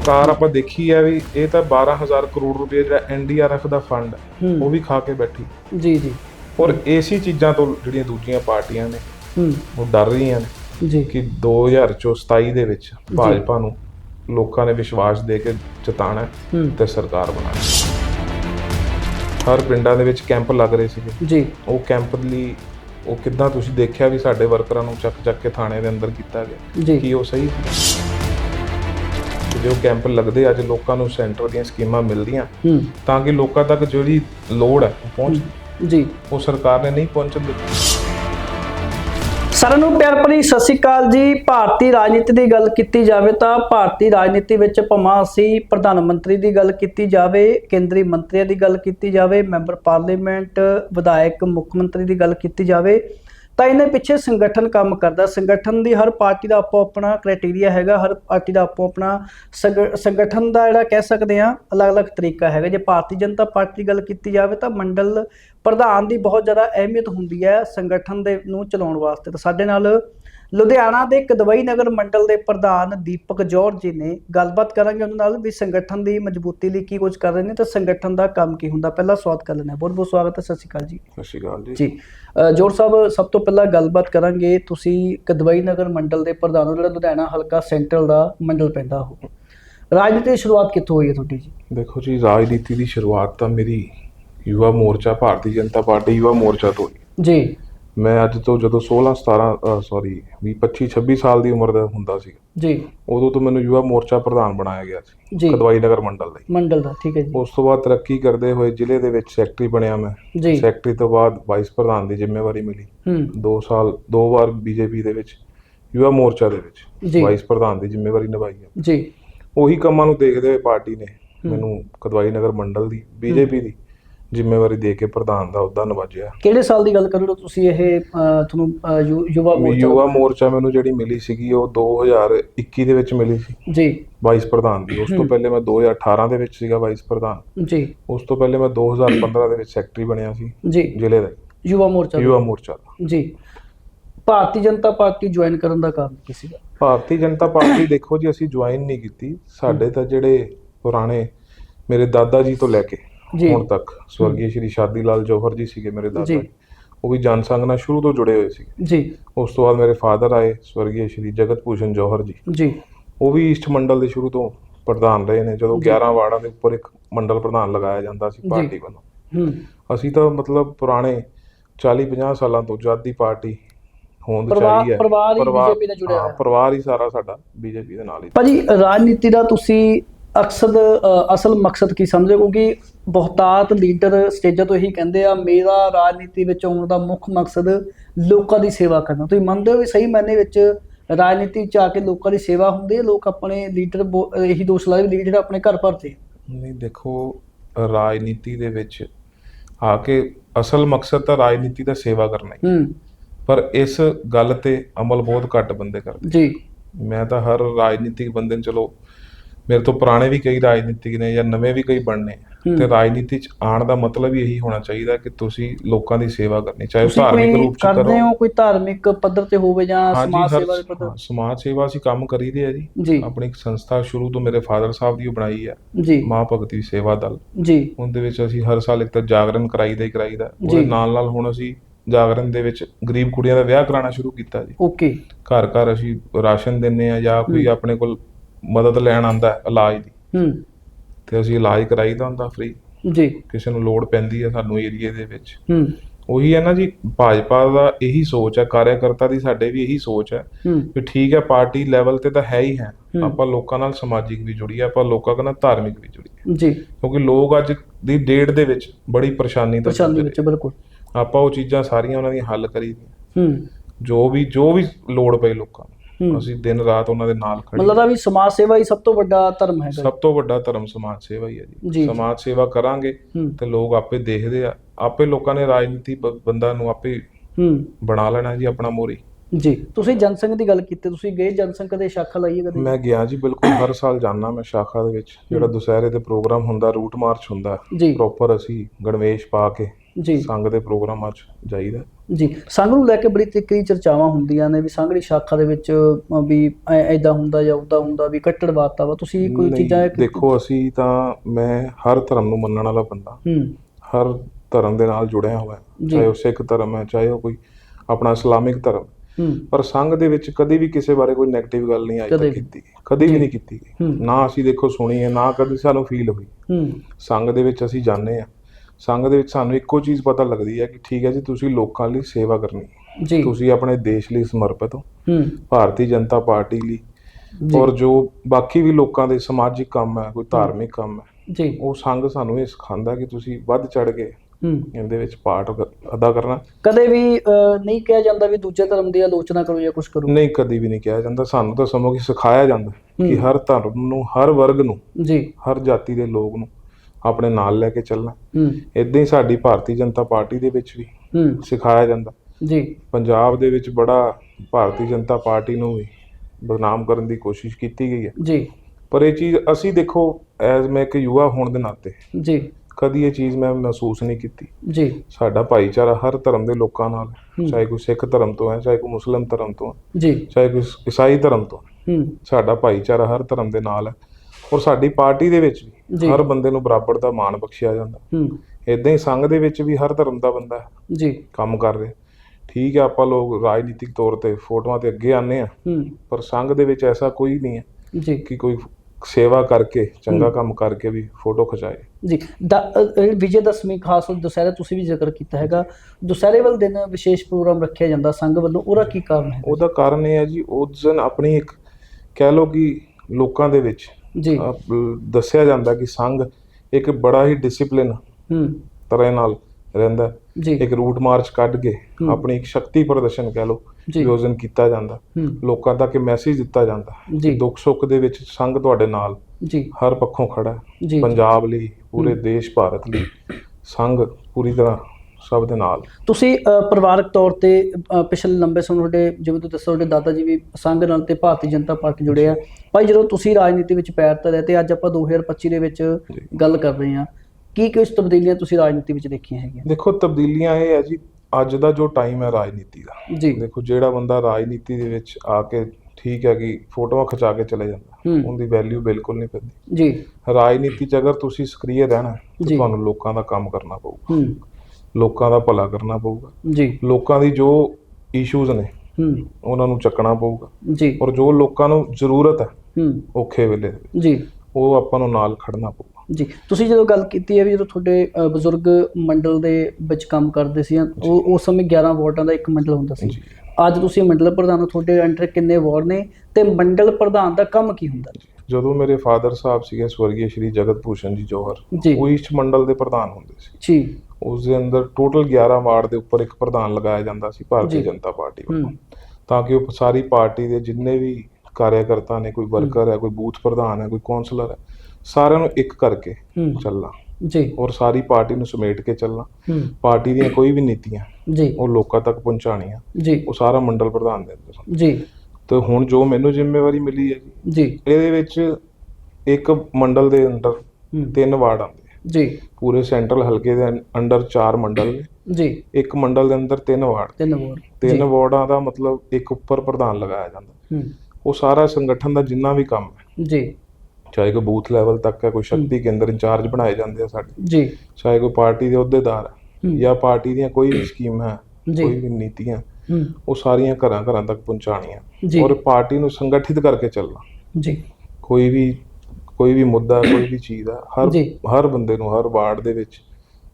ਕਾਰ ਆਪਾਂ ਦੇਖੀ ਹੈ ਵੀ ਇਹ ਤਾਂ 12000 ਕਰੋੜ ਰੁਪਏ ਜਿਹੜਾ ਐਨਡੀਆਰਐਫ ਦਾ ਫੰਡ ਹੈ ਉਹ ਵੀ ਖਾ ਕੇ ਬੈਠੀ। ਜੀ ਜੀ। ਔਰ ਏਸੀ ਚੀਜ਼ਾਂ ਤੋਂ ਜਿਹੜੀਆਂ ਦੂਜੀਆਂ ਪਾਰਟੀਆਂ ਨੇ ਉਹ ਡਰ ਰਹੀਆਂ ਨੇ। ਜੀ। ਕਿ 2027 ਦੇ ਵਿੱਚ ਭਾਜਪਾ ਨੂੰ ਲੋਕਾਂ ਨੇ ਵਿਸ਼ਵਾਸ ਦੇ ਕੇ ਜਿਤਾਣਾ ਤੇ ਸਰਕਾਰ ਬਣਾਉਣੀ। ਹਰ ਪਿੰਡਾਂ ਦੇ ਵਿੱਚ ਕੈਂਪ ਲੱਗ ਰਹੇ ਸੀਗੇ। ਜੀ। ਉਹ ਕੈਂਪ ਲਈ ਉਹ ਕਿੱਦਾਂ ਤੁਸੀਂ ਦੇਖਿਆ ਵੀ ਸਾਡੇ ਵਰਕਰਾਂ ਨੂੰ ਚੱਕ ਚੱਕ ਕੇ ਥਾਣੇ ਦੇ ਅੰਦਰ ਕੀਤਾ ਗਿਆ? ਕੀ ਉਹ ਸਹੀ ਜੋ ਕੈਂਪ ਲੱਗਦੇ ਅੱਜ ਲੋਕਾਂ ਨੂੰ ਸੈਂਟਰ ਦੀਆਂ ਸਕੀਮਾਂ ਮਿਲਦੀਆਂ ਤਾਂ ਕਿ ਲੋਕਾਂ ਤੱਕ ਜਿਹੜੀ ਲੋੜ ਹੈ ਪਹੁੰਚ ਜੀ। ਉਹ ਸਰਕਾਰ ਨੇ ਨਹੀਂ ਪਹੁੰਚਣ ਦਿੱਤੀ। ਸਾਰਿਆਂ ਨੂੰ ਪਿਆਰ ਭਰੀ ਸਤਿ ਸ਼੍ਰੀ ਅਕਾਲ ਜੀ। ਭਾਰਤੀ ਰਾਜਨੀਤੀ ਦੀ ਗੱਲ ਕੀਤੀ ਜਾਵੇ ਤਾਂ ਭਾਰਤੀ ਰਾਜਨੀਤੀ ਵਿੱਚ ਭਾਵੇਂ ਅਸੀਂ ਪ੍ਰਧਾਨ ਮੰਤਰੀ ਦੀ ਗੱਲ ਕੀਤੀ ਜਾਵੇ, ਕੇਂਦਰੀ ਮੰਤਰੀਆਂ ਦੀ ਗੱਲ ਕੀਤੀ ਜਾਵੇ, ਮੈਂਬਰ ਪਾਰਲੀਮੈਂਟ, ਵਿਧਾਇਕ, ਮੁੱਖ ਮੰਤਰੀ ਦੀ ਗੱਲ ਕੀਤੀ ਜਾਵੇ ਤਾਂ ਇਹਨਾਂ ਪਿੱਛੇ ਸੰਗਠਨ ਕੰਮ ਕਰਦਾ। ਸੰਗਠਨ ਦੀ ਹਰ ਪਾਰਟੀ ਦਾ ਆਪੋ ਆਪਣਾ ਕ੍ਰਾਈਟੇਰੀਆ ਹੈਗਾ। ਹਰ ਪਾਰਟੀ ਦਾ ਆਪੋ ਆਪਣਾ ਸੰਗ- ਸੰਗਠਨ ਦਾ ਜਿਹੜਾ ਕਹਿ ਸਕਦੇ ਆ ਅਲੱਗ-ਅਲੱਗ ਤਰੀਕਾ ਹੈਗਾ। ਜੇ ਭਾਰਤੀ ਜਨਤਾ ਪਾਰਟੀ ਦੀ ਗੱਲ ਕੀਤੀ ਜਾਵੇ ਤਾਂ ਮੰਡਲ ਪ੍ਰਧਾਨ ਦੀ ਬਹੁਤ ਜ਼ਿਆਦਾ ਅਹਿਮੀਅਤ ਹੁੰਦੀ ਹੈ ਸੰਗਠਨ ਦੇ ਨੂੰ ਚਲਾਉਣ ਵਾਸਤੇ। ਤਾਂ ਸਾਡੇ ਨਾਲ ਲੁਧਿਆਣਾ ਦੇ ਕਦਵਈ ਨਗਰ ਮੰਡਲ ਦੇ ਪ੍ਰਧਾਨ ਦੀਪਕ ਜੌਹਰ ਜੀ ਨੇ ਗੱਲਬਾਤ ਕਰਾਂਗੇ ਉਹਨਾਂ ਨਾਲ ਵੀ ਸੰਗਠਨ ਦੀ ਮਜ਼ਬੂਤੀ ਲਈ ਕੀ ਕੁਝ ਕਰ ਰਹੇ ਨੇ ਤੇ ਸੰਗਠਨ ਦਾ ਕੰਮ ਕੀ ਹੁੰਦਾ। ਪਹਿਲਾਂ ਸਵਾਗਤ ਕਰ ਹਾਂ। ਬਹੁਤ ਬਹੁਤ ਸਵਾਗਤ ਹੈ। ਸਤਿ ਸ਼੍ਰੀ ਅਕਾਲ ਜੀ। ਸਤਿ ਸ਼੍ਰੀ ਅਕਾਲ ਜੀ। ਜੀ ਜੋੜ ਸਾਹਿਬ ਸਭ ਤੋਂ ਪਹਿਲਾਂ ਗੱਲਬਾਤ ਕਰਾਂਗੇ ਤੁਸੀਂ ਕਦਵਈ ਨਗਰ ਮੰਡਲ ਦੇ ਪ੍ਰਧਾਨ ਹੋ ਜਿਹੜਾ ਲੁਧਿਆਣਾ ਹਲਕਾ ਸੈਂਟਰਲ ਦਾ ਮੰਡਲ ਪੈਂਦਾ ਹੋ ਰਾਜਨੀਤੀ ਦੀ ਸ਼ੁਰੂਆਤ ਕਿੱਥੋਂ ਹੋਈ ਹੈ ਤੁਹਾਡੀ ਜੀ? ਦੇਖੋ ਜੀ ਰਾਜਨੀਤੀ ਦੀ ਸ਼ੁਰੂਆਤ ਤਾਂ ਮੇਰੀ ਯੁਵਾ ਮੋਰਚਾ ਭਾਰਤੀ ਜਨਤਾ ਪਾਰਟੀ ਯੁਵਾ ਮੋਰਚਾ ਤੋਂ ਜੀ। ਮੈਂ ਅੱਜ ਤੋਂ ਜਦੋਂ 16 17 ਸੌਰੀ 20 25 26 ਸਾਲ ਦੀ ਉਮਰ ਦਾ ਹੁੰਦਾ ਸੀ ਜੀ। ਉਦੋਂ ਤੋਂ ਮੈਨੂੰ ਯੁਵਾ ਮੋਰਚਾ ਪ੍ਰਧਾਨ ਬਣਾਇਆ ਗਿਆ ਸੀ ਕਦਵਾਈ ਨਗਰ ਮੰਡਲ ਦਾ। ਮੰਡਲ ਦਾ ਠੀਕ ਹੈ ਜੀ। ਉਸ ਤੋਂ ਬਾਅਦ ਤਰੱਕੀ ਕਰਦੇ ਹੋਏ ਜ਼ਿਲ੍ਹੇ ਦੇ ਵਿੱਚ ਸੈਕਟਰੀ ਬਣਿਆ ਮੈਂ। ਸੈਕਟਰੀ ਤੋਂ ਬਾਅਦ ਵਾਈਸ ਪ੍ਰਧਾਨ ਦੀ ਜ਼ਿੰਮੇਵਾਰੀ ਮਿਲੀ। ਹੂੰ। 2 ਸਾਲ ਦੋ ਵਾਰ ਬੀਜੇਪੀ ਦੇ ਵਿੱਚ ਯੁਵਾ ਮੋਰਚਾ ਦੇ ਵਿੱਚ ਵਾਈਸ ਪ੍ਰਧਾਨ ਦੀ ਜ਼ਿੰਮੇਵਾਰੀ ਨਿਭਾਈ ਹੈ। ਜੀ। ਉਹੀ ਕੰਮਾਂ ਨੂੰ ਦੇਖਦੇ ਹੋਏ ਪਾਰਟੀ ਨੇ ਮੈਨੂੰ ਕਦਵਾਈ ਨਗਰ ਮੰਡਲ ਦੀ ਬੀਜੇਪੀ ਦੀ ਜ਼ਿੰਮੇਵਾਰੀ ਦੇ ਕੇ ਪ੍ਰਧਾਨ ਦਾ ਅਹੁਦਾ ਨਵਾਜਿਆ ਕਿਹੜੇ ਸਾਲ ਦੀ ਗੱਲ ਕਰ ਰਹੇ ਹੋ ਤੁਸੀਂ ਇਹ ਅ, ਤੁਹਾਨੂੰ ਅ, ਯੁ- ਯੁਵਾ ਮੋਰਚਾ ਯੁਵਾ ਮੋਰਚਾ ਮੈਨੂੰ ਜਿਹੜੀ ਮਿਲੀ ਸੀਗੀ ਉਹ 2021 ਦੇ ਵਿੱਚ ਮਿਲੀ ਸੀ। ਜੀ। ਵਾਈਸ ਪ੍ਰਧਾਨ ਦੀ। ਉਸ ਤੋਂ ਪਹਿਲੇ ਮੈਂ 2018 ਦੇ ਵਿੱਚ ਸੀਗਾ ਵਾਈਸ ਪ੍ਰਧਾਨ। ਜੀ। ਉਸ ਤੋਂ ਪਹਿਲੇ ਮੈਂ 2015 ਦੇ ਵਿੱਚ ਸੈਕਟਰੀ ਬਣਿਆ ਸੀ ਜੀ। ਜ਼ਿਲ੍ਹੇ ਦਾ। ਯੁਵਾ ਮੋਰਚਾ ਯੁਵਾ ਮੋਰਚਾ ਦਾ। ਜੀ। ਭਾਰਤੀ ਜਨਤਾ ਪਾਰਟੀ ਜੁਆਇਨ ਕਰਨ ਦਾ ਕਾਰਨ ਕੀ ਸੀਗਾ? ਭਾਰਤੀ ਜਨਤਾ ਪਾਰਟੀ ਦੇਖੋ ਜੀ ਅਸੀਂ ਜੁਆਇਨ ਨਹੀਂ ਕੀਤੀ। ਸਾਡੇ ਤਾਂ ਜਿਹੜੇ ਪੁਰਾਣੇ ਮੇਰੇ ਦਾਦਾ ਜੀ ਤੋਂ ਲੈ ਕੇ ਹੁਣ ਤੱਕ। ਸਵਰਗੀ ਸ਼੍ਰੀ ਸ਼ਾਦੀ ਲਾਲ ਜੋਹਰ ਜੀ ਸੀਗੇ ਮੇਰੇ ਦਾਦਾ। ਜੀ। ਉਹ ਵੀ ਜਨਸੰਘ ਨਾਲ ਸ਼ੁਰੂ ਤੋਂ ਜੁੜੇ ਹੋਏ ਸੀ ਜੀ। ਉਸ ਤੋਂ ਬਾਅਦ ਮੇਰੇ ਫਾਦਰ ਆਏ ਸਵਰਗੀ ਸ਼੍ਰੀ ਜਗਤ ਭੂਸ਼ਣ ਜੋਹਰ ਜੀ। ਜੀ। ਉਹ ਵੀ ਈਸਟ ਮੰਡਲ ਦੇ ਸ਼ੁਰੂ ਤੋਂ ਪ੍ਰਧਾਨ ਰਹੇ ਨੇ। ਜਦੋਂ 11 ਵਾਰਡਾਂ ਦੇ ਉੱਪਰ ਇੱਕ ਮੰਡਲ ਪ੍ਰਧਾਨ ਲਗਾਇਆ ਜਾਂਦਾ ਸੀ ਪਾਰਟੀ ਵੱਲੋਂ। ਹੂੰ। ਅਸੀਂ ਤਾਂ ਮਤਲਬ ਪੁਰਾਣੇ 40 50 ਸਾਲਾਂ ਤੋਂ ਆਜ਼ਾਦੀ ਪਾਰਟੀ ਹੋਂਦ ਚਾਹੀ ਹੈ। ਪਰਿਵਾਰ ਹੀ ਬੀਜੇਪੀ ਨਾਲ ਜੁੜਿਆ ਹਾਂ, ਹੋਇਆ। ਪਰਿਵਾਰ ਹੀ ਸਾਰਾ ਸਾਡਾ ਬੀਜੇਪੀ ਦੇ ਨਾਲ ਹੀ। ਭਾਜੀ ਰਾਜਨੀਤੀ ਦਾ ਤੁਸੀਂ ਅਕਸਰ ਅਸਲ ਮਕਸਦ ਕੀ ਸਮਝਦੇ? ਹੋ ਕਿਉਂਕਿ ਬਹੁਤਾਤ ਲੀਡਰ ਸਟੇਜਾਂ ਤੋਂ ਇਹੀ ਕਹਿੰਦੇ ਆ ਮੇਰਾ ਰਾਜਨੀਤੀ ਵਿੱਚ ਆਉਣ ਦਾ ਮੁੱਖ ਮਕਸਦ ਲੋਕਾਂ ਦੀ ਸੇਵਾ ਕਰਨਾ। ਤੁਸੀਂ ਮੰਨਦੇ ਹੋ ਵੀ ਸਹੀ ਮਾਇਨੇ ਵਿੱਚ ਰਾਜਨੀਤੀ ਚ ਆ ਕੇ ਲੋਕਾਂ ਦੀ ਸੇਵਾ ਹੁੰਦੀ ਹੈ? ਲੋਕ ਆਪਣੇ ਲੀਡਰ ਇਹੀ ਦੋਸ਼ ਲਾਏ ਲੀਡਰ ਆਪਣੇ ਘਰ ਭਰਦੇ ਨਹੀਂ ਦੇਖੋ ਰਾਜਨੀਤੀ ਦੇ ਵਿੱਚ ਆ ਕੇ ਅਸਲ ਮਕਸਦ ਤਾਂ ਰਾਜਨੀਤੀ ਦਾ ਸੇਵਾ ਕਰਨਾ ਹੂੰ। ਪਰ ਇਸ ਗੱਲ ਤੇ ਅਮਲ ਬਹੁਤ ਘੱਟ ਬੰਦੇ ਕਰਦੇ। ਜੀ। ਮੈਂ ਤਾਂ ਹਰ ਰਾਜਨੀਤਿਕ ਬੰਦੇ ਨੂੰ ਚਲੋ ਮੇਰੇ ਤੋਂ ਪੁਰਾਣੇ ਵੀ ਕਈ ਰਾਜਨੀਤਿਕ ਨੇ ਜਾਂ ਨਵੇਂ ਵੀ ਕਈ ਬਣਨੇ। ਤੇ ਰਾਜਨੀਤੀ ਚ ਆਉਣ ਦਾ ਮਤਲਬ ਹੀ ਇਹੀ ਹੋਣਾ ਚਾਹੀਦਾ ਕਿ ਤੁਸੀਂ ਲੋਕਾਂ ਦੀ ਸੇਵਾ ਕਰਨੀ ਚਾਹੇ ਉਹ ਧਾਰਮਿਕ ਰੂਪ ਚ ਕਰੋ। ਕਰਦੇ ਹੋ ਕੋਈ ਧਾਰਮਿਕ ਪੱਧਰ ਤੇ ਹੋਵੇ ਜਾਂ ਸਮਾਜ ਸੇਵਾ ਦੇ ਪੱਧਰ ਸਮਾਜ ਸੇਵਾ ਅਸੀਂ ਕੰਮ ਕਰੀਦੇ ਆ ਜੀ। ਆਪਣੀ ਇੱਕ ਸੰਸਥਾ ਸ਼ੁਰੂ ਤੋਂ ਮੇਰੇ ਫਾਦਰ ਸਾਹਿਬ ਦੀ ਬਣਾਈ ਆ। ਜੀ। ਮਾਂ ਭਗਤੀ ਸੇਵਾ ਦਲ। ਜੀ। ਉਹਦੇ ਵਿੱਚ ਅਸੀਂ ਹਰ ਸਾਲ ਇੱਕ ਤਾਂ ਜਾਗਰਣ ਕਰਾਈਦਾ ਹੀ ਕਰਾਈਦਾ। ਉਹਦੇ। ਨਾਲ ਨਾਲ ਹੁਣ ਅਸੀਂ ਜਾਗਰਣ ਦੇ ਵਿੱਚ ਗਰੀਬ ਕੁੜੀਆਂ ਦਾ ਵਿਆਹ ਕਰਾਉਣਾ ਸ਼ੁਰੂ ਕੀਤਾ ਜੀ। ਓਕੇ। ਘਰ ਘਰ ਅਸੀਂ ਰਾਸ਼ਨ ਦਿੰਨੇ ਆ ਜਾਂ ਕੋਈ ਆਪਣੇ ਕੋਲ ਮਦਦ ਲੈਣ ਆਂਦਾ ਇਲਾਜ ਦੀ। ਹੂੰ। ਤੇ ਅਸੀਂ ਇਲਾਜ ਕਰਾਈਦਾ ਹੁੰਦਾ ਫ੍ਰੀ ਜੀ। ਕਿਸੇ ਨੂੰ ਲੋੜ ਪੈਂਦੀ ਹੈ ਸਾਨੂੰ ਏਰੀਏ ਦੇ ਵਿੱਚ। ਹੂੰ। ਉਹੀ ਹੈ ਨਾ ਜੀ ਭਾਜਪਾ ਦਾ ਇਹੀ ਸੋਚ ਹੈ ਕਾਰਿਆਕਰਤਾ ਦੀ ਸਾਡੇ ਵੀ ਇਹੀ ਸੋਚ ਹੈ ਵੀ ਠੀਕ ਹੈ ਪਾਰਟੀ ਲੈਵਲ ਤੇ ਤਾਂ ਹੈ ਹੀ ਹੈ। ਆਪਾਂ ਲੋਕਾਂ ਨਾਲ ਸਮਾਜਿਕ ਵੀ ਜੁੜੀ ਹੈ ਆਪਾਂ ਲੋਕਾਂ ਨਾਲ ਧਾਰਮਿਕ ਵੀ ਜੁੜੀ ਹੈ ਜੀ। ਕਿਉਂਕਿ ਲੋਕ ਅੱਜ ਦੀ ਡੇਟ ਦੇ ਵਿੱਚ ਬੜੀ ਪਰੇਸ਼ਾਨੀ ਦਾ ਗੁਜ਼ਰੇ। ਵਿੱਚ ਬਿਲਕੁਲ। ਆਪਾਂ ਉਹ ਚੀਜ਼ਾਂ ਸਾਰੀਆਂ ਉਹਨਾਂ ਦੀਆਂ ਹੱਲ ਕਰੀ ਦੀਆਂ। ਹੂੰ। ਜੋ ਵੀ ਜੋ ਵੀ ਲੋੜ ਪਈ ਲੋਕਾਂ ਨੂੰ। ਅਸੀਂ ਦਿਨ ਰਾਤ ਉਹਨਾਂ ਦੇ ਨਾਲ ਖੜੇ ਮਤਲਬ ਦਾ ਵੀ ਸਮਾਜ ਸੇਵਾ ਹੀ ਸਭ ਤੋਂ ਵੱਡਾ ਧਰਮ ਹੈਗਾ ਸਭ ਤੋਂ ਵੱਡਾ ਧਰਮ ਸਮਾਜ ਸੇਵਾ ਹੀ ਹੈ ਜੀ। ਜੀ। ਸਮਾਜ ਸੇਵਾ ਕਰਾਂਗੇ ਹੂੰ। ਤੇ ਲੋਕ ਆਪੇ ਦੇਖਦੇ ਆ। ਆਪੇ ਲੋਕਾਂ ਨੇ ਰਾਜਨੀਤੀ ਬ- ਬੰਦਾ ਨੂੰ ਆਪੇ ਹੂੰ। ਬਣਾ ਲੈਣਾ ਜੀ ਆਪਣਾ ਮੋਰੀ। ਜੀ। ਤੁਸੀਂ ਜਨਸੰਘ ਦੀ ਗੱਲ ਕੀਤੀ ਤੁਸੀਂ ਗਏ ਜਨਸੰਘ ਕਦੇ ਸ਼ਾਖਾ ਲਾਈ ਹੈ ਕਦੇ? ਮੈਂ ਗਿਆ ਜੀ ਬਿਲਕੁਲ ਹਰ ਸਾਲ ਜਾਂਦਾ ਮੈਂ ਸ਼ਾਖਾ ਦੇ ਵਿੱਚ। ਜਿਹੜਾ ਦੁਸਹਿਰੇ ਤੇ ਪ੍ਰੋਗਰਾਮ ਹੁੰਦਾ ਰੂਟ ਮਾਰਚ ਹੁੰਦਾ ਜੀ। ਪ੍ਰੋਪਰ ਅਸੀਂ ਗਣਵੇਸ਼ ਪਾ ਕੇ ਜੀ। ਸੰਘ ਦੇ ਪ੍ਰੋਗਰਾਮਾਂ 'ਚ ਜਾਈਦਾ। ਜੀ ਸੰਘ ਨੂੰ ਲੈ ਕੇ ਬੜੀ ਦੀ ਚਰਚਾਵਾਂ ਹੁੰਦੀਆਂ ਨੇ ਵੀ ਸੰਘ ਦੀ ਸ਼ਾਖਾ ਦੇ ਵਿੱਚ ਵੀ ਐਦਾਂ ਹੁੰਦਾ ਜਾਂ ਉਦਾਂ ਹੁੰਦਾ ਵੀ ਕੱਟੜਵਾਤਾ ਵਾ ਤੁਸੀਂ ਕੋਈ ਚੀਜ਼ਾਂ ਦੇਖੋ ਅਸੀਂ ਤਾਂ ਮੈਂ ਹਰ ਧਰਮ ਨੂੰ ਮੰਨਣ ਵਾਲਾ ਬੰਦਾ। ਹੂੰ। ਹਰ ਧਰਮ ਦੇ ਨਾਲ ਜੁੜਿਆ ਹੋਇਆ। ਚਾਹੇ ਉਹ ਸਿੱਖ ਧਰਮ ਹੈ ਚਾਹੇ ਉਹ ਕੋਈ ਆਪਣਾ ਇਸਲਾਮਿਕ ਧਰਮ। ਪਰ ਸੰਘ ਦੇ ਵਿੱਚ ਕਦੀ ਵੀ ਕਿਸੇ ਬਾਰੇ ਕੋਈ 네ਗੇਟਿਵ ਗੱਲ ਨਹੀਂ ਤੱਕ ਵੀ। ਕੀਤੀ। ਕਦੀ ਵੀ ਨਹੀਂ ਕੀਤੀ। ਨਾ ਅਸੀਂ ਦੇਖੋ ਸੁਣੀ ਹੈ ਨਾ ਕਦੀ ਸਾਨੂੰ ਫੀਲ ਹੋਈ। ਸੰਘ ਦੇ ਵਿੱਚ ਅਸੀਂ ਜਾਂਦੇ ਆ ਸੰਘ ਦੇ ਵਿੱਚ ਸਾਨੂੰ ਇੱਕੋ ਚੀਜ਼ ਪਤਾ ਲੱਗਦੀ ਹੈ ਕਿ ਠੀਕ ਹੈ ਜੀ ਤੁਸੀਂ ਲੋਕਾਂ ਲਈ ਸੇਵਾ ਕਰਨੀ ਹੈ। ਜੀ। ਤੁਸੀਂ ਆਪਣੇ ਦੇਸ਼ ਲਈ ਸਮਰਪਿਤ ਹੋ। ਹੂੰ। ਭਾਰਤੀ ਜਨਤਾ ਪਾਰਟੀ ਲਈ। ਔਰ ਜੋ ਬਾਕੀ ਵੀ ਲੋਕਾਂ ਦੇ ਸਮਾਜਿਕ ਕੰਮ ਹੈ ਕੋਈ ਧਾਰਮਿਕ ਕੰਮ ਹੈ ਜੀ। ਉਹ ਸੰਘ ਸਾਨੂੰ ਇਹ ਸਿਖਾਉਂਦਾ ਕਿ ਤੁਸੀਂ ਵੱਧ ਚੜ ਕੇ ਇਹਦੇ ਵਿੱਚ ਪਾਰਟ ਅਦਾ ਕਰਨਾ। ਕਦੇ ਵੀ ਨਹੀਂ ਕਿਹਾ ਜਾਂਦਾ ਵੀ ਦੂਜੇ ਧਰਮ ਦੀ ਆਲੋਚਨਾ ਕਰੋ ਜਾਂ ਕੁਝ ਕਰੋ। ਨਹੀਂ ਕਦੀ ਵੀ ਨਹੀਂ ਕਿਹਾ ਜਾਂਦਾ। ਸਾਨੂੰ ਤਾਂ ਸਮੋ ਕਿ ਸਿਖਾਇਆ ਜਾਂਦਾ ਕਿ। ਹਰ ਧਰਮ ਨੂੰ ਹਰ ਵਰਗ ਨੂੰ ਜੀ। ਹਰ ਜਾਤੀ ਦੇ ਲੋਕ ਨੂੰ ਆਪਣੇ ਨਾਲ ਲੈ ਕੇ ਚੱਲਣਾ। ਇਦਾਂ ਹੀ ਸਾਡੀ ਭਾਰਤੀ ਜਨਤਾ ਪਾਰਟੀ ਦੇ ਵਿੱਚ ਵੀ ਸਿਖਾਇਆ ਜਾਂਦਾ। ਜੀ। ਪੰਜਾਬ ਦੇ ਵਿੱਚ ਬੜਾ ਭਾਰਤੀ ਜਨਤਾ ਪਾਰਟੀ ਨੂੰ ਵੀ ਬਦਨਾਮ ਕਰਨ ਦੀ ਕੋਸ਼ਿਸ਼ ਕੀਤੀ ਗਈ ਹੈ। ਜੀ। ਪਰ ਇਹ ਚੀਜ਼ ਅਸੀਂ ਦੇਖੋ ਐਜ਼ ਮੈਂ ਇੱਕ ਯੁਵਾ ਹੋਣ ਦੇ ਨਾਤੇ ਜੀ। ਕਦੀ ਇਹ ਚੀਜ਼ ਮੈਂ ਮਹਿਸੂਸ ਨਹੀਂ ਕੀਤੀ। ਜੀ। ਸਾਡਾ ਭਾਈਚਾਰਾ ਹਰ ਧਰਮ ਦੇ ਲੋਕਾਂ ਨਾਲ। ਚਾਹੇ ਕੋਈ ਸਿੱਖ ਧਰਮ ਤੋਂ ਹੈ ਚਾਹੇ ਕੋਈ ਮੁਸਲਮ ਧਰਮ ਤੋਂ ਹੈ ਜੀ। ਚਾਹੇ ਕੋਈ ਈਸਾਈ ਧਰਮ ਤੋਂ ਸਾਡਾ ਭਾਈਚਾਰਾ ਹਰ ਧਰਮ ਦੇ ਨਾਲ ਹੈ। ਔਰ ਸਾਡੀ ਪਾਰਟੀ ਦੇ ਵਿੱਚ ਵੀ। ਹਰ ਬੰਦੇ ਨੂੰ ਬਰਾਬਰ ਦਾ ਮਾਣ ਬਖਸ਼ਿਆ ਜਾਂਦਾ। ਹੂੰ। ਇਦਾਂ ਹੀ ਸੰਘ ਦੇ ਵਿੱਚ ਵੀ ਹਰ ਧਰਮ ਦਾ ਬੰਦਾ ਹੈ, ਜੀ। ਕੰਮ ਕਰ ਰਿਹਾ। ਠੀਕ ਹੈ ਆਪਾਂ ਲੋਕ ਰਾਜਨੀਤਿਕ ਤੌਰ ਤੇ ਫੋਟੋਆਂ ਤੇ ਅੱਗੇ ਆਨੇ ਆ ਹੂੰ। ਪਰ ਸੰਘ ਦੇ ਵਿੱਚ ਐਸਾ ਕੋਈ ਨਹੀਂ ਹੈ ਜੀ। ਕਿ ਕੋਈ ਸੇਵਾ ਕਰਕੇ ਚੰਗਾ ਕੰਮ ਕਰਕੇ ਵੀ ਫੋਟੋ ਖਿਚਾਏ। ਜੀ। ਵਿਜੇ ਦਸ਼ਮੀ ਖਾਸ ਦੁਸਹਿਰਾ ਤੁਸੀਂ ਵੀ ਜ਼ਿਕਰ ਕੀਤਾ ਹੈਗਾ। ਦੁਸਹਿਰੇ ਵਾਲੇ ਦਿਨ ਵਿਸ਼ੇਸ਼ ਪ੍ਰੋਗਰਾਮ ਰੱਖਿਆ ਜਾਂਦਾ ਸੰਘ ਵੱਲੋਂ। ਉਹਦਾ ਕੀ ਕਾਰਨ ਹੈ? ਉਹਦਾ ਕਾਰਨ ਇਹ ਹੈ ਜੀ ਉਸ ਦਿਨ ਆਪਣੀ ਇੱਕ ਕਹਿ ਲਓ ਕਿ ਲੋਕਾਂ ਦੇ ਵਿੱਚ ਜੀ। ਦੱਸਿਆ ਜਾਂਦਾ ਕਿ ਸੰਘ ਇੱਕ ਬੜਾ ਹੀ ਡਿਸਪਲਿਨ ਹੂੰ। ਤਰ੍ਹਾਂ ਨਾਲ ਰਹਿੰਦਾ ਇੱਕ ਰੂਟ ਮਾਰਚ ਕੱਢ ਕੇ। ਆਪਣੀ ਇੱਕ ਸ਼ਕਤੀ ਪ੍ਰਦਰਸ਼ਨ ਕਹਿ ਲਓ ਜੀ। ਆਯੋਜਨ ਕੀਤਾ ਜਾਂਦਾ। ਲੋਕਾਂ ਤੱਕ ਮੈਸੇਜ ਦਿੱਤਾ ਜਾਂਦਾ ਦੁੱਖ ਸੁੱਖ ਦੇ ਵਿੱਚ ਸੰਘ ਤੁਹਾਡੇ ਨਾਲ ਜੀ। ਹਰ ਪੱਖੋਂ ਖੜਾ ਹੈ। ਪੰਜਾਬ ਲਈ ਪੂਰੇ ਦੇਸ਼ ਭਾਰਤ ਲਈ ਸੰਘ ਪੂਰੀ ਤਰ੍ਹਾਂ ਸਭ ਦੇ ਨਾਲ। ਤੁਸੀਂ ਪਰਿਵਾਰਕ ਤੌਰ ਤੇ ਪਿਛਲੇ ਲੰਬੇ ਸਮੇਂ ਤੁਹਾਡੇ ਜਿਵੇਂ ਤੁਸੀਂ ਦੱਸਿਆ ਤੁਹਾਡੇ ਦਾਦਾ ਜੀ ਵੀ ਸੰਘ ਨਾਲ ਤੇ ਭਾਰਤੀ ਜਨਤਾ ਪਾਰਟੀ ਜੁੜੇ ਆ। ਭਾਈ ਜਦੋਂ ਤੁਸੀਂ ਰਾਜਨੀਤੀ ਵਿੱਚ ਪੈਰ ਧਰਿਆ ਤੇ ਅੱਜ ਆਪਾਂ 2025 ਦੇ ਵਿੱਚ ਗੱਲ ਕਰ ਰਹੇ ਹਾਂ ਕੀ ਕੁਝ ਤਬਦੀਲੀਆਂ ਤੁਸੀਂ ਰਾਜਨੀਤੀ ਵਿੱਚ ਦੇਖੀਆਂ ਹੈਗੀਆਂ? ਦੇਖੋ ਤਬਦੀਲੀਆਂ ਇਹ ਹੈ ਜੀ ਅੱਜ ਦਾ ਜੋ ਟਾਈਮ ਹੈ ਰਾਜਨੀਤੀ ਦਾ। ਜੀ। ਦੇਖੋ ਜਿਹੜਾ ਬੰਦਾ ਰਾਜਨੀਤੀ ਦੇ ਵਿੱਚ ਆ ਕੇ ਠੀਕ ਹੈ ਕਿ ਫੋਟੋਆਂ ਖਿਚਾ ਕੇ ਚਲੇ ਜਾਂਦਾ ਉਹਦੀ ਵੈਲਿਊ ਬਿਲਕੁਲ ਨਹੀਂ ਪੈਂਦੀ। ਜੀ। ਰਾਜਨੀਤੀ 'ਚ ਅਗਰ ਤੁਸੀਂ ਸਕਰੀਏ ਰਹਿਣਾ ਤੁਹਾਨੂੰ ਲੋਕਾਂ ਦਾ ਕੰਮ ਕਰਨਾ ਪਊਗਾ। ਲੋਕਾਂ ਦਾ ਭਲਾ ਕਰਨਾ ਪਊਗਾ। ਜੀ। ਲੋਕਾਂ ਦੀ ਜੋ ਇਸ਼ੂਜ਼ ਨੇ ਹੂੰ। ਉਹਨਾਂ ਨੂੰ ਚੱਕਣਾ ਪਊਗਾ। ਜੀ। ਔਰ ਜੋ ਲੋਕਾਂ ਨੂੰ ਜ਼ਰੂਰਤ ਹੈ ਹੂੰ। ਔਖੇ ਵੇਲੇ ਜੀ। ਉਹ ਆਪਾਂ ਨੂੰ ਨਾਲ ਖੜਨਾ ਪਊਗਾ। ਜੀ। ਤੁਸੀਂ ਜਦੋਂ ਗੱਲ ਕੀਤੀ ਹੈ ਵੀ ਜਦੋਂ ਤੁਹਾਡੇ ਬਜ਼ੁਰਗ ਮੰਡਲ ਦੇ ਵਿੱਚ ਕੰਮ ਕਰਦੇ ਸੀ ਉਹ ਉਸ ਸਮੇਂ 11 ਵਾਰਡਾਂ ਦਾ ਇੱਕ ਮੰਡਲ ਹੁੰਦਾ ਸੀ। ਜੀ। ਅੱਜ ਤੁਸੀਂ ਮੰਡਲ ਪ੍ਰਧਾਨ ਤੁਹਾਡੇ ਅੰਡਰ ਕਿੰਨੇ ਵਾਰਡ ਨੇ ਤੇ ਮੰਡਲ ਪ੍ਰਧਾਨ ਦਾ ਕੰਮ ਕੀ ਹੁੰਦਾ? ਜਦੋਂ ਮੇਰੇ ਫਾਦਰ ਸਾਹਿਬ ਸੀਗੇ ਸਵਰਗੀ ਸ਼੍ਰੀ ਜਗਤ ਭੂਸ਼ਣ ਜੀ ਜੋਹਰ ਜੀ। ਉਹ ਈਸਟ ਮੰਡਲ ਦੇ ਪ੍ਰਧਾਨ ਹੁੰਦੇ ਸੀ। ਜੀ। ਉਸ ਦੇ ਅੰਦਰ ਟੋਟਲ 11 ਵਾਰਡ ਦੇ ਉੱਪਰ ਇੱਕ ਪ੍ਰਧਾਨ ਲਗਾਇਆ ਜਾਂਦਾ ਸੀ ਭਾਰਤੀ ਜੀ। ਜਨਤਾ ਪਾਰਟੀ ਵੱਲੋਂ। ਤਾਂ ਕਿ ਉਹ ਸਾਰੀ ਪਾਰਟੀ ਦੇ ਜਿੰਨੇ ਵੀ ਕਾਰਿਆਕਰਤਾ ਨੇ ਕੋਈ ਵਰਕਰ ਹੈ ਕੋਈ ਬੂਥ ਪ੍ਰਧਾਨ ਹੈ ਕੋਈ ਕੌਂਸਲਰ ਹੈ ਸਾਰਿਆਂ ਨੂੰ ਇੱਕ ਕਰਕੇ ਚੱਲਣਾ। ਜੀ। ਔਰ ਸਾਰੀ ਪਾਰਟੀ ਨੂੰ ਸਮੇਟ ਕੇ ਚੱਲਣਾ। ਪਾਰਟੀ ਦੀਆਂ ਕੋਈ ਵੀ ਨੀਤੀਆਂ ਜੀ। ਉਹ ਲੋਕਾਂ ਤੱਕ ਪਹੁੰਚਾਉਣੀਆਂ। ਜੀ। ਉਹ ਸਾਰਾ ਮੰਡਲ ਪ੍ਰਧਾਨ ਦੇ ਅੰਦਰ। ਜੀ। ਤੇ ਹੁਣ ਜੋ ਮੈਨੂੰ ਜ਼ਿੰਮੇਵਾਰੀ ਮਿਲੀ ਹੈ ਜੀ ਜੀ। ਇਹਦੇ ਵਿੱਚ ਇੱਕ ਮੰਡਲ ਦੇ ਅੰਦਰ ਤਿੰਨ ਵਾਰਡ ਆਉਂਦੇ ਆ। ਜੀ। ਪੂਰੇ ਸੈਂਟਰਲ ਹਲਕੇ ਦੇ ਅੰਡਰ ਚਾਰ ਮੰਡਲ ਨੇ। ਜੀ। ਇੱਕ ਮੰਡਲ ਦੇ ਅੰਦਰ ਤਿੰਨ ਵਾਰਡ। ਤਿੰਨ ਵਾਰਡ। ਤਿੰਨ ਵਾਰਡਾਂ ਦਾ ਮਤਲਬ ਇੱਕ ਉੱਪਰ ਪ੍ਰਧਾਨ ਲਗਾਇਆ ਜਾਂਦਾ। ਹੂੰ। ਉਹ ਸਾਰਾ ਸੰਗਠਨ ਦਾ ਜਿੰਨਾ ਵੀ ਕੰਮ ਹੈ। ਜੀ। ਚਾਹੇ ਕੋਈ ਬੂਥ ਲੈਵਲ ਤੱਕ ਹੈ ਕੋਈ ਸ਼ਕਤੀ ਕੇਂਦਰ ਇੰਚਾਰਜ ਬਣਾਏ ਜਾਂਦੇ ਆ ਸਾਡੇ। ਜੀ। ਚਾਹੇ ਕੋਈ ਪਾਰਟੀ ਦੇ ਅਹੁਦੇਦਾਰ ਜਾਂ ਪਾਰਟੀ ਦੀਆਂ ਕੋਈ ਵੀ ਸਕੀਮ ਹੈ ਕੋਈ ਵੀ ਨੀਤੀਆਂ। ਉਹ ਸਾਰੀਆਂ ਘਰਾਂ ਘਰਾਂ ਤੱਕ ਪਹੁੰਚਾਉਣੀਆਂ। ਜੀ। ਔਰ ਪਾਰਟੀ ਨੂੰ ਸੰਗਠਿਤ ਕਰਕੇ ਚੱਲਣਾ। ਜੀ। ਕੋਈ ਵੀ ਕੋਈ ਵੀ ਮੁੱਦਾ ਕੋਈ ਵੀ ਚੀਜ਼ ਆ ਹਰ। ਹਰ ਬੰਦੇ ਨੂੰ ਹਰ ਵਾਰਡ ਦੇ ਵਿੱਚ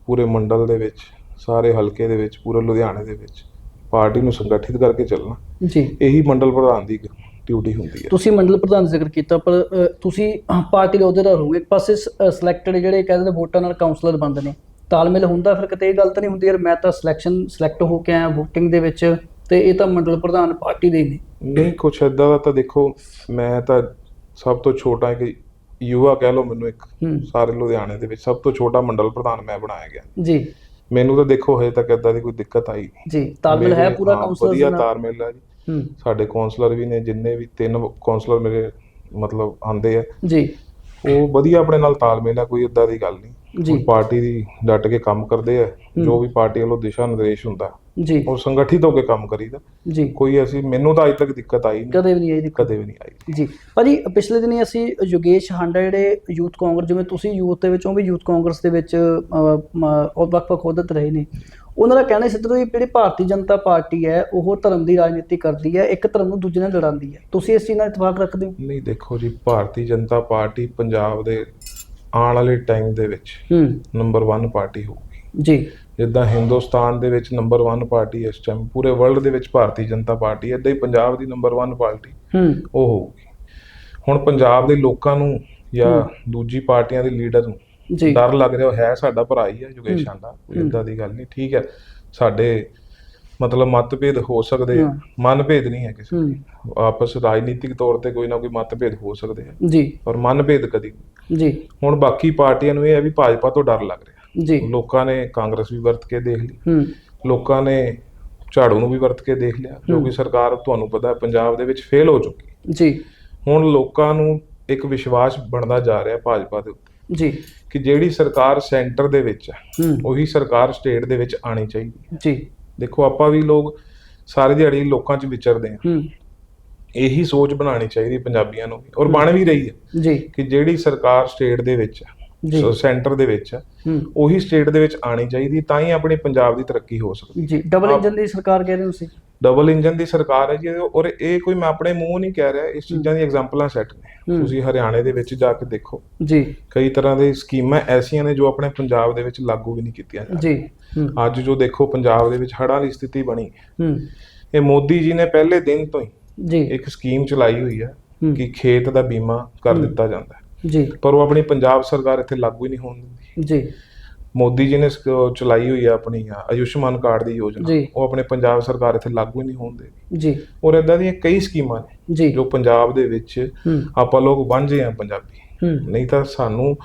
ਪੂਰੇ ਮੰਡਲ ਦੇ ਵਿੱਚ ਸਾਰੇ ਹਲਕੇ ਦੇ ਵਿੱਚ ਪੂਰੇ ਲੁਧਿਆਣੇ ਦੇ ਵਿੱਚ ਪਾਰਟੀ ਨੂੰ ਸੰਗਠਿਤ ਕਰਕੇ ਚੱਲਣਾ। ਜੀ। ਇਹੀ ਮੰਡਲ ਪ੍ਰਧਾਨ ਦੀ ਡਿਊਟੀ ਹੁੰਦੀ ਹੈ। ਤੁਸੀਂ ਮੰਡਲ ਪ੍ਰਧਾਨ ਦਾ ਜ਼ਿਕਰ ਕੀਤਾ ਪਰ ਤੁਸੀਂ ਪਾਰਟੀ ਦੇ ਅਹੁਦੇਦਾਰ ਹੋਗੇ ਇੱਕ ਪਾਸੇ ਸਿਲੈਕਟਡ ਜਿਹੜੇ ਕਹਿੰਦੇ ਨੇ ਵੋਟਾਂ ਨਾਲ ਕਾਉਂਸਲਰ ਬਣਦੇ ਨੇ। ਤਾਲਮੇਲ ਹੁੰਦਾ ਫਿਰ ਕਿਤੇ ਇਹ ਗੱਲ ਤਾਂ ਨਹੀਂ ਹੁੰਦੀ ਯਾਰ ਮੈਂ ਤਾਂ ਸਿਲੈਕਸ਼ਨ ਸਿਲੈਕਟ ਹੋ ਕੇ ਆਇਆ ਵੋਟਿੰਗ ਦੇ ਵਿੱਚ ਤੇ ਇਹ ਤਾਂ ਮੰਡਲ ਪ੍ਰਧਾਨ ਪਾਰਟੀ ਦੇ ਨੇ। ਨਹੀਂ ਕੁਛ ਏਦਾਂ ਦਾ ਤਾਂ ਦੇਖੋ ਮੈਂ ਤਾਂ ਸਭ ਤੋਂ ਛੋਟਾ ਕਿ ਯੁਵਾ ਕਹਿ ਲਓ ਮੈਨੂੰ ਇੱਕ ਸਾਰੇ ਲੁਧਿਆਣੇ ਦੇ ਵਿੱਚ ਸਭ ਤੋਂ ਛੋਟਾ ਮੰਡਲ ਪ੍ਰਧਾਨ ਮੈਂ ਬਣਾਇਆ ਗਿਆ। ਜੀ। ਮੈਨੂੰ ਤਾਂ ਦੇਖੋ ਹਜੇ ਤੱਕ ਏਦਾਂ ਦੀ ਕੋਈ ਦਿੱਕਤ ਆਈ ਜੀ ਤਾਲਮੇਲ ਹੈ ਪੂਰਾ ਕਾਉਂਸਲਰ ਵਧੀਆ ਤਾਲਮੇਲ ਹੈ ਜੀ। ਸਾਡੇ ਕਾਉਂਸਲਰ ਵੀ ਨੇ ਜਿੰਨੇ ਵੀ ਤਿੰਨ ਕਾਉਂਸਲਰ ਮੇਰੇ ਮਤਲਬ ਆਂਦੇ ਆ। ਜੀ। ਉਹ ਵਧੀਆ ਆਪਣੇ ਨਾਲ ਤਾਲਮੇਲ ਆ ਕੋਈ ਇਦਾਂ ਦੀ ਗੱਲ ਨਹੀਂ। ਜੀ। ਪਾਰਟੀ ਦੀ ਡਟ ਕੇ ਕੰਮ ਕਰਦੇ ਆ ਜੋ ਵੀ ਪਾਰਟੀ ਵੱਲੋਂ ਦਿਸ਼ਾ ਨਿਰਦੇਸ਼ ਹੁੰਦਾ ਜੀ। ਉਹ ਸੰਗਠਿਤ ਹੋ ਕੇ ਕੰਮ ਕਰੀਦਾ। ਜੀ। ਕੋਈ ਅਸੀਂ ਮੈਨੂੰ ਤਾਂ ਅਜੇ ਤੱਕ ਦਿੱਕਤ ਆਈ ਨਹੀਂ। ਕਦੇ ਵੀ ਨਹੀਂ ਆਈ ਦਿੱਕਤ। ਕਦੇ ਵੀ ਨਹੀਂ ਆਈ। ਜੀ। ਭਾਜੀ ਪਿਛਲੇ ਦਿਨੀ ਅਸੀਂ ਯੋਗੇਸ਼ ਹਾਂਡਾ ਜਿਹੜੇ ਯੂਥ ਕਾਂਗਰਸ ਜਿਵੇਂ ਤੁਸੀਂ ਯੂਥ ਦੇ ਵਿੱਚੋਂ ਵੀ ਯੂਥ ਕਾਂਗਰਸ ਦੇ ਵਿੱਚ ਵੱਖ-ਵੱਖ ਅਹੁਦਤ ਰਹੇ ਨੇ ਉਹਨਾਂ ਦਾ ਕਹਿਣਾ ਸੀ ਕਿ ਜਿਹੜੀ ਭਾਰਤੀ ਜਨਤਾ ਪਾਰਟੀ ਹੈ ਉਹ ਧਰਮ ਦੀ ਰਾਜਨੀਤੀ ਕਰਦੀ ਹੈ ਇੱਕ ਧਰਮ ਨੂੰ ਦੂਜੇ ਨਾਲ ਲੜਾਉਂਦੀ ਹੈ। ਤੁਸੀਂ ਇਸ ਚੀਜ਼ ਨਾਲ ਇਤਫਾਕ ਰੱਖਦੇ ਹੋ? ਨਹੀਂ ਦੇਖੋ ਜੀ ਭਾਰਤੀ ਜਨਤਾ ਪਾਰਟੀ ਪੰਜਾਬ ਦੇ ਆਉਣ ਵਾਲੇ ਟਾਈਮ ਦੇ ਵਿੱਚ ਹੂੰ। ਨੰਬਰ 1 ਪਾਰਟੀ ਹੋਊਗੀ। ਜੀ। ਜਿੱਦਾਂ ਹਿੰਦੁਸਤਾਨ ਦੇ ਵਿੱਚ ਨੰਬਰ 1 ਪਾਰਟੀ ਇਸ ਟਾਈਮ ਪੂਰੇ ਵਰਲਡ ਦੇ ਵਿੱਚ ਭਾਰਤੀ ਜਨਤਾ ਪਾਰਟੀ ਇਦਾਂ ਹੀ ਪੰਜਾਬ ਦੀ ਨੰਬਰ 1 ਪਾਰਟੀ ਹੂੰ। ਉਹ ਹੋਊਗੀ। ਹੁਣ ਪੰਜਾਬ ਦੇ ਲੋਕਾਂ ਨੂੰ ਜਾਂ ਦੂਜੀ ਪਾਰਟੀਆਂ ਦੇ ਲੀਡਰ ਨੂੰ ਜੀ। ਡਰ ਲੱਗ ਰਿਹਾ ਹੈ ਸਾਡਾ ਭਰਾ ਹੀ ਹੈ ਯੋਗੇਸ਼ ਆਂਡਾ ਕੋਈ ਇਦਾਂ ਦੀ ਗੱਲ ਨਹੀਂ ਠੀਕ ਹੈ। ਸਾਡੇ ਮਤਲਬ ਮਤਭੇਦ ਹੋ ਸਕਦੇ ਆ। ਮਨਭੇਦ ਨਹੀਂ ਹੈ ਕਿਸੇ ਆਪਸ ਰਾਜਨੀਤਿਕ ਤੌਰ ਤੇ ਕੋਈ ਨਾ ਕੋਈ ਮਤਭੇਦ ਹੋ ਸਕਦੇ ਆ। ਜੀ। ਪਰ ਮਨਭੇਦ ਕਦੀ ਨਹੀਂ। ਜੀ। ਹੁਣ ਬਾਕੀ ਪਾਰਟੀਆਂ ਨੂੰ ਇਹ ਹੈ ਵੀ ਭਾਜਪਾ ਤੋਂ ਡਰ ਲੱਗ ਰਿਹਾ। ਜੀ। ਲੋਕਾਂ ਨੇ ਕਾਂਗਰਸ ਵੀ ਵਰਤ ਕੇ ਦੇਖ ਲਈ। ਲੋਕਾਂ ਨੇ ਝਾੜੂ ਨੂੰ ਵੀ ਵਰਤ ਕੇ ਦੇਖ ਲਿਆ। ਜੋ ਕਿ ਸਰਕਾਰ ਤੁਹਾਨੂੰ ਪਤਾ ਹੈ ਪੰਜਾਬ ਦੇ ਵਿੱਚ ਫੇਲ ਹੋ ਚੁੱਕੀ ਜੀ। ਹੁਣ ਲੋਕਾਂ ਨੂੰ ਇੱਕ ਵਿਸ਼ਵਾਸ ਬਣਦਾ ਜਾ ਰਿਹਾ ਭਾਜਪਾ ਦੇ ਉੱਤੇ। ਜੀ। ਕਿ ਜਿਹੜੀ ਸਰਕਾਰ ਸੈਂਟਰ ਦੇ ਵਿੱਚ ਹੈ ਹੂੰ। ਉਹੀ ਸਰਕਾਰ ਸਟੇਟ ਦੇ ਵਿੱਚ ਆਣੀ ਚਾਹੀਦੀ ਹੈ। ਜੀ। ਦੇਖੋ ਆਪਾਂ ਵੀ ਲੋਕ ਸਾਰੇ ਦਿਹਾੜੀ ਲੋਕਾਂ 'ਚ ਵਿਚਰਦੇ ਆ ਹੂੰ। ਇਹੀ ਸੋਚ ਬਣਾਉਣੀ ਚਾਹੀਦੀ ਪੰਜਾਬੀਆਂ ਨੂੰ ਵੀ। ਔਰ ਬਣ ਵੀ ਰਹੀ ਹੈ ਜੀ। ਕਿ ਜਿਹੜੀ ਸਰਕਾਰ ਸਟੇਟ ਦੇ ਵਿੱਚ ਹੈ ਜੀ। ਸੋ ਸੈਂਟਰ ਦੇ ਵਿੱਚ ਹੂੰ। ਉਹੀ ਸਟੇਟ ਦੇ ਵਿੱਚ ਆਣੀ ਚਾਹੀਦੀ ਤਾਂ ਹੀ ਆਪਣੀ ਪੰਜਾਬ ਦੀ ਤਰੱਕੀ ਹੋ ਸਕਦੀ। ਜੀ ਡਬਲ ਇੰਜਨ ਦੀ ਸਰਕਾਰ ਕਹਿ ਰਹੇ ਹੋ ਤੁਸੀਂ? ਡਬਲ ਇੰਜਨ ਦੀ ਸਰਕਾਰ ਹੈ ਜੀ ਔਰ ਇਹ ਕੋਈ ਮੈਂ ਆਪਣੇ ਮੂੰਹ ਨਹੀਂ ਕਹਿ ਰਿਹਾ ਇਸ ਚੀਜ਼ਾਂ ਦੀਆਂ ਐਗਜ਼ਾਮਪਲਾਂ ਸੈੱਟ ਨੇ। ਹੂੰ। ਤੁਸੀਂ ਹਰਿਆਣੇ ਦੇ ਵਿੱਚ ਜਾ ਕੇ ਦੇਖੋ। ਜੀ। ਕਈ ਤਰ੍ਹਾਂ ਦੀ ਸਕੀਮਾਂ ਐਸੀਆਂ ਨੇ ਜੋ ਆਪਣੇ ਪੰਜਾਬ ਦੇ ਵਿੱਚ ਲਾਗੂ ਵੀ ਨਹੀਂ ਕੀਤੀਆਂ ਜਾ ਜੀ ਹੂੰ। ਰਹੀਆਂ। ਅੱਜ ਜੋ ਦੇਖੋ ਪੰਜਾਬ ਦੇ ਵਿੱਚ ਹੜ੍ਹਾਂ ਦੀ ਸਥਿਤੀ ਬਣੀ। ਹੂੰ। ਇਹ ਮੋਦੀ ਜੀ ਨੇ ਪਹਿਲੇ ਦਿਨ ਤੋਂ ਹੀ ਜੀ। ਇੱਕ ਸਕੀਮ ਚਲਾਈ ਹੋਈ ਹੈ ਹੂੰ। ਕਿ ਖੇਤ ਦਾ ਬੀਮਾ ਕਰ ਦਿੱਤਾ ਜਾਂਦਾ ਹੈ। ਜੀ। ਪਰ ਉਹ ਆਪਣੀ ਪੰਜਾਬ ਸਰਕਾਰ ਇੱਥੇ ਲਾਗੂ ਹੀ ਨਹੀਂ ਹੋਣ ਦਿੰਦੀ। ਜੀ। ਮੋਦੀ ਜੀ ਨੇ ਚਲਾਈ ਹੋਈ ਹੈ ਆਪਣੀ ਆ, ਆਯੁਸ਼ਮਾਨ ਕਾਰਡ ਦੀ ਯੋਜਨਾ। ਉਹ ਆਪਣੇ ਪੰਜਾਬ ਸਰਕਾਰ ਇੱਥੇ ਲਾਗੂ ਹੀ ਨਹੀਂ ਹੋਣ ਦੇਗੀ ਜੀ। ਔਰ ਇਦਾਂ ਦੀਆਂ ਕਈ ਸਕੀਮਾਂ ਨੇ ਜੀ। ਪੰਜਾਬ ਦੇ ਵਿੱਚ ਆਪਾਂ ਲੋਕ ਵਾਂਝੇ ਆ ਪੰਜਾਬੀ। ਨਹੀਂ ਤਾਂ ਸਾਨੂੰ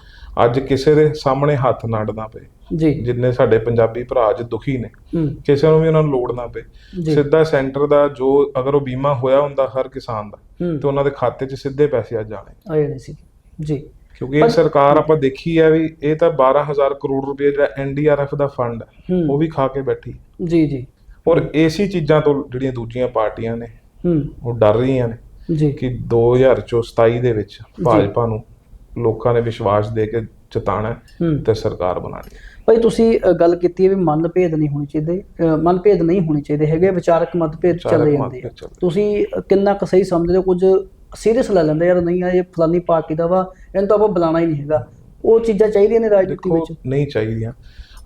ਅੱਜ ਕਿਸੇ ਦੇ ਸਾਹਮਣੇ ਹੱਥ ਨਾ ਅੱਡਣਾ ਪਏ। ਜੀ। ਜਿੰਨੇ ਸਾਡੇ ਪੰਜਾਬੀ ਭਰਾ ਅੱਜ ਦੁਖੀ ਨੇ। ਕਿਸੇ ਨੂੰ ਵੀ ਉਹਨਾਂ ਨੂੰ ਲੋੜ ਨਾ ਪਏ। ਸਿੱਧਾ ਸੈਂਟਰ ਦਾ ਜੋ ਅਗਰ ਉਹ ਬੀਮਾ ਹੋਇਆ ਹੁੰਦਾ ਹਰ ਕਿਸਾਨ ਦਾ ਤੇ ਉਹਨਾਂ ਦੇ ਖਾਤੇ 'ਚ ਸਿੱਧੇ ਪੈਸੇ ਆ ਜਾਣੇ ਆਏ ਨਹੀਂ ਸੀ। ਜੀ। ਕਿਉਂਕਿ ਇਹ ਸਰਕਾਰ ਆਪਾਂ ਦੇਖੀ ਹੈ ਵੀ ਇਹ ਤਾਂ 12000 ਕਰੋੜ ਰੁਪਏ ਜਿਹੜਾ ਐਨਡੀਆਰਐਫ ਦਾ ਫੰਡ ਹੈ ਉਹ ਵੀ ਖਾ ਕੇ ਬੈਠੀ। ਜੀ ਜੀ। ਔਰ ਏਸੀ ਚੀਜ਼ਾਂ ਤੋਂ ਜਿਹੜੀਆਂ ਦੂਜੀਆਂ ਪਾਰਟੀਆਂ ਨੇ ਹੂੰ। ਉਹ ਡਰ ਰਹੀਆਂ ਨੇ ਜੀ। ਕਿ 2027 ਦੇ ਵਿੱਚ ਭਾਜਪਾ ਨੂੰ ਲੋਕਾਂ ਨੇ ਵਿਸ਼ਵਾਸ ਦੇ ਕੇ ਹੂੰ ਤੇ ਸਰਕਾਰ ਬਣਾਣੀ ਭਾਈ ਤੁਸੀਂ ਗੱਲ ਕੀਤੀ ਹੈ ਵੀ ਮਨਭੇਦ ਨਹੀਂ ਹੋਣੇ ਚਾਹੀਦੇ ਮਨਭੇਦ ਨਹੀਂ ਹੋਣੇ ਚਾਹੀਦੇ ਹੈਗੇ ਵਿਚਾਰਕ ਮਤਭੇਦ ਚੱਲੇ ਜਾਂਦੇ। ਤੁਸੀਂ ਕਿੰਨਾ ਕੁ ਸਹੀ ਸਮਝਦੇ ਹੋ? ਕੁਝ ਸੀਰੀਅਸ ਲੈ ਲੈਂਦੇ ਯਾਰ ਨਹੀਂ ਆ ਇਹ ਫਲਾਨੀ ਪਾਰਟੀ ਦਾ ਵਾ ਇਹਨੂੰ ਤਾਂ ਆਪਾਂ ਬੁਲਾਣਾ ਹੀ ਨਹੀਂ ਹੈਗਾ। ਉਹ ਚੀਜ਼ਾਂ ਚਾਹੀਦੀਆਂ ਨੇ ਰਾਜਨੀਤੀ ਵਿੱਚ। ਨਹੀਂ ਚਾਹੀਦੀਆਂ।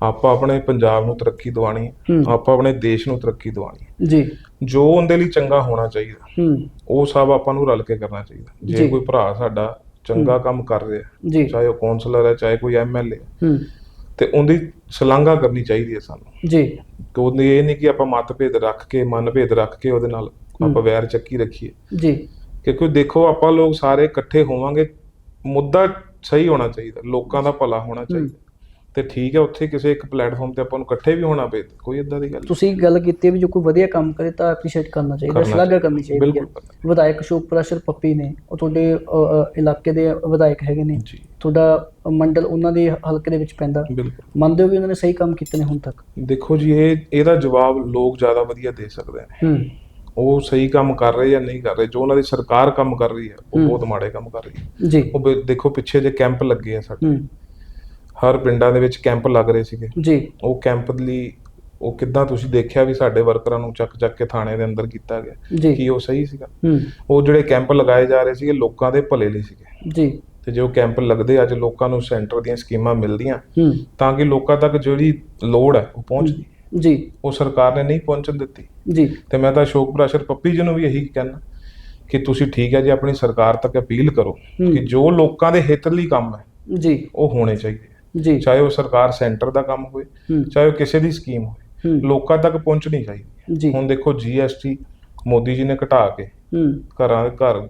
ਆਪਾਂ ਆਪਣੇ ਪੰਜਾਬ ਨੂੰ ਤਰੱਕੀ ਦਿਵਾਣੀ ਆਪਾਂ ਆਪਣੇ ਦੇਸ਼ ਨੂੰ ਤਰੱਕੀ ਦਿਵਾਣੀ ਜੀ। ਜੋ ਉਹਦੇ ਲਈ ਚੰਗਾ ਹੋਣਾ ਚਾਹੀਦਾ ਹੂੰ। ਉਹ ਸਭ ਆਪਾਂ ਨੂੰ ਰਲ ਕੇ ਕਰਨਾ ਚਾਹੀਦਾ। ਜੀ। ਕੋਈ ਭਰਾ ਸਾਡਾ ਚੰਗਾ ਕੰਮ ਕਰ ਰਿਹਾ ਚਾਹੇ ਉਹ ਕੌਂਸਲਰ ਹੈ ਚਾਹੇ ਕੋਈ ਐਮਐਲਏ ਹੂੰ ਤੇ ਉਹਦੀ ਸ਼ਲਾਘਾ ਕਰਨੀ ਚਾਹੀਦੀ ਹੈ ਸਾਨੂੰ। ਜੀ। ਕਿ ਉਹਨੇ ਇਹ ਨਹੀਂ ਕਿ ਆਪਾਂ ਮਤਭੇਦ ਰੱਖ ਕੇ ਮਨਭੇਦ ਰੱਖ ਕੇ ਉਹਦੇ ਨਾਲ ਆਪਾਂ ਵੈਰ ਚੱਕੀ ਰੱਖੀਏ। ਜੀ। ਕਿਉਂਕਿ ਦੇਖੋ ਆਪਾਂ ਲੋਕ ਸਾਰੇ ਇਕੱਠੇ ਹੋਵਾਂਗੇ ਮੁੱਦਾ ਸਹੀ ਹੋਣਾ ਚਾਹੀਦਾ ਲੋਕਾਂ ਦਾ ਭਲਾ ਹੋਣਾ ਚਾਹੀਦਾ। ਤੇ ਠੀਕ ਹੈ ਉੱਥੇ ਕਿਸੇ ਇੱਕ ਪਲੇਟਫਾਰਮ ਤੇ ਆਪਾਂ ਨੂੰ ਇਕੱਠੇ ਵੀ ਹੋਣਾ ਪਏ ਕੋਈ ਇਦਾਂ ਦੀ ਗੱਲ। ਤੁਸੀਂ ਗੱਲ ਕੀਤੀ ਵੀ ਜੋ ਕੋਈ ਵਧੀਆ ਕੰਮ ਕਰੇ ਤਾਂ ਐਪਰੀਸ਼ੀਏਟ ਕਰਨਾ ਚਾਹੀਦਾ ਸ਼ਲਾਘਾ ਕਰਨੀ ਚਾਹੀਦੀ ਹੈ। ਵਿਧਾਇਕ ਅਸ਼ੋਕ ਪ੍ਰਸ਼ਰ ਪੱਪੀ ਨੇ ਉਹ ਤੁਹਾਡੇ ਇਲਾਕੇ ਦੇ ਵਿਧਾਇਕ ਹੈਗੇ ਨੇ। ਤੁਹਾਡਾ ਮੰਡਲ ਉਹਨਾਂ ਦੇ ਹਲਕੇ ਦੇ ਵਿੱਚ ਪੈਂਦਾ। ਮੰਨਦੇ ਹੋ ਵੀ ਉਹਨਾਂ ਨੇ ਸਹੀ ਕੰਮ ਕੀਤੇ ਨੇ ਹੁਣ ਤੱਕ? ਦੇਖੋ ਜੀ ਇਹ ਇਹਦਾ ਜਵਾਬ ਲੋਕ ਜ਼ਿਆਦਾ ਵਧੀਆ ਦੇ ਸਕਦੇ ਨੇ। ਹੂੰ। ਉਹ ਸਹੀ ਕੰਮ ਕਰ ਰਹੇ ਜਾਂ ਨਹੀਂ ਕਰ ਰਹੇ ਜੋ ਉਹਨਾਂ ਦੀ ਸਰਕਾਰ ਕੰਮ ਕਰ ਰਹੀ ਹੈ ਉਹ। ਬਹੁਤ ਮਾੜੇ ਕੰਮ ਕਰ ਰਹੀ ਹੈ। ਜੀ। ਉਹ ਦੇਖੋ ਪਿੱਛੇ ਜੇ ਕੈਂਪ ਲੱਗੇ ਆ ਸਾਡੇ। ਹਰ ਪਿੰਡਾਂ ਦੇ ਵਿੱਚ ਕੈਂਪ ਲੱਗ ਰਹੇ ਸੀਗੇ। ਜੀ। ਉਹ ਕੈਂਪ ਲਈ ਉਹ ਕਿੱਦਾਂ ਤੁਸੀਂ ਦੇਖਿਆ ਵੀ ਸਾਡੇ ਵਰਕਰਾਂ ਨੂੰ ਚੱਕ ਚੱਕ ਕੇ ਥਾਣੇ ਦੇ ਅੰਦਰ ਕੀਤਾ ਗਿਆ? ਕੀ ਉਹ ਸਹੀ ਸੀਗਾ? ਉਹ ਜਿਹੜੇ ਕੈਂਪ ਲਗਾਏ ਜਾ ਰਹੇ ਸੀਗੇ ਲੋਕਾਂ ਦੇ ਭਲੇ ਲਈ ਸੀਗੇ। ਜੀ। ਤੇ ਜੋ ਕੈਂਪ ਲੱਗਦੇ ਅੱਜ ਲੋਕਾਂ ਨੂੰ ਸੈਂਟਰ ਦੀਆਂ ਸਕੀਮਾਂ ਮਿਲਦੀਆਂ ਤਾਂ ਕਿ ਲੋਕਾਂ ਤੱਕ ਜਿਹੜੀ ਲੋੜ ਹੈ ਉਹ ਪਹੁੰਚਦੀ ਜੀ। ਉਹ ਸਰਕਾਰ ਨੇ ਨਹੀਂ ਪਹੁੰਚਣ ਦਿੱਤੀ। ਜੀ। ਤੇ ਮੈਂ ਤਾਂ ਅਸ਼ੋਕ ਪ੍ਰਾਸ਼ਰ ਪੱਪੀ ਜੀ ਨੂੰ ਵੀ ਇਹੀ ਕਹਿਣਾ ਕਿ ਤੁਸੀਂ ਠੀਕ ਹੈ ਜੀ ਆਪਣੀ ਸਰਕਾਰ ਤੱਕ ਅਪੀਲ ਕਰੋ। ਕਿ ਜੋ ਲੋਕਾਂ ਦੇ ਹਿੱਤ ਲਈ ਕੰਮ ਹੈ ਜੀ। ਉਹ ਹੋਣੇ ਚਾਹੀਦੇ ਜੀ। ਚਾਹੇ ਉਹ ਸਰਕਾਰ ਸੈਂਟਰ ਦਾ ਕੰਮ ਹੋਵੇ ਚਾਹੇ ਉਹ ਕਿਸੇ ਦੀ ਸਕੀਮ ਹੋਵੇ ਲੋਕਾਂ ਤੱਕ ਪਹੁੰਚਣੀ ਚਾਹੀਦੀ ਹੁਣ ਦੇਖੋ ਜੀਐਸਟੀ ਮੋਦੀ ਜੀ ਨੇ ਘਟਾ ਕੇ ਘਰਾਂ ਘਰ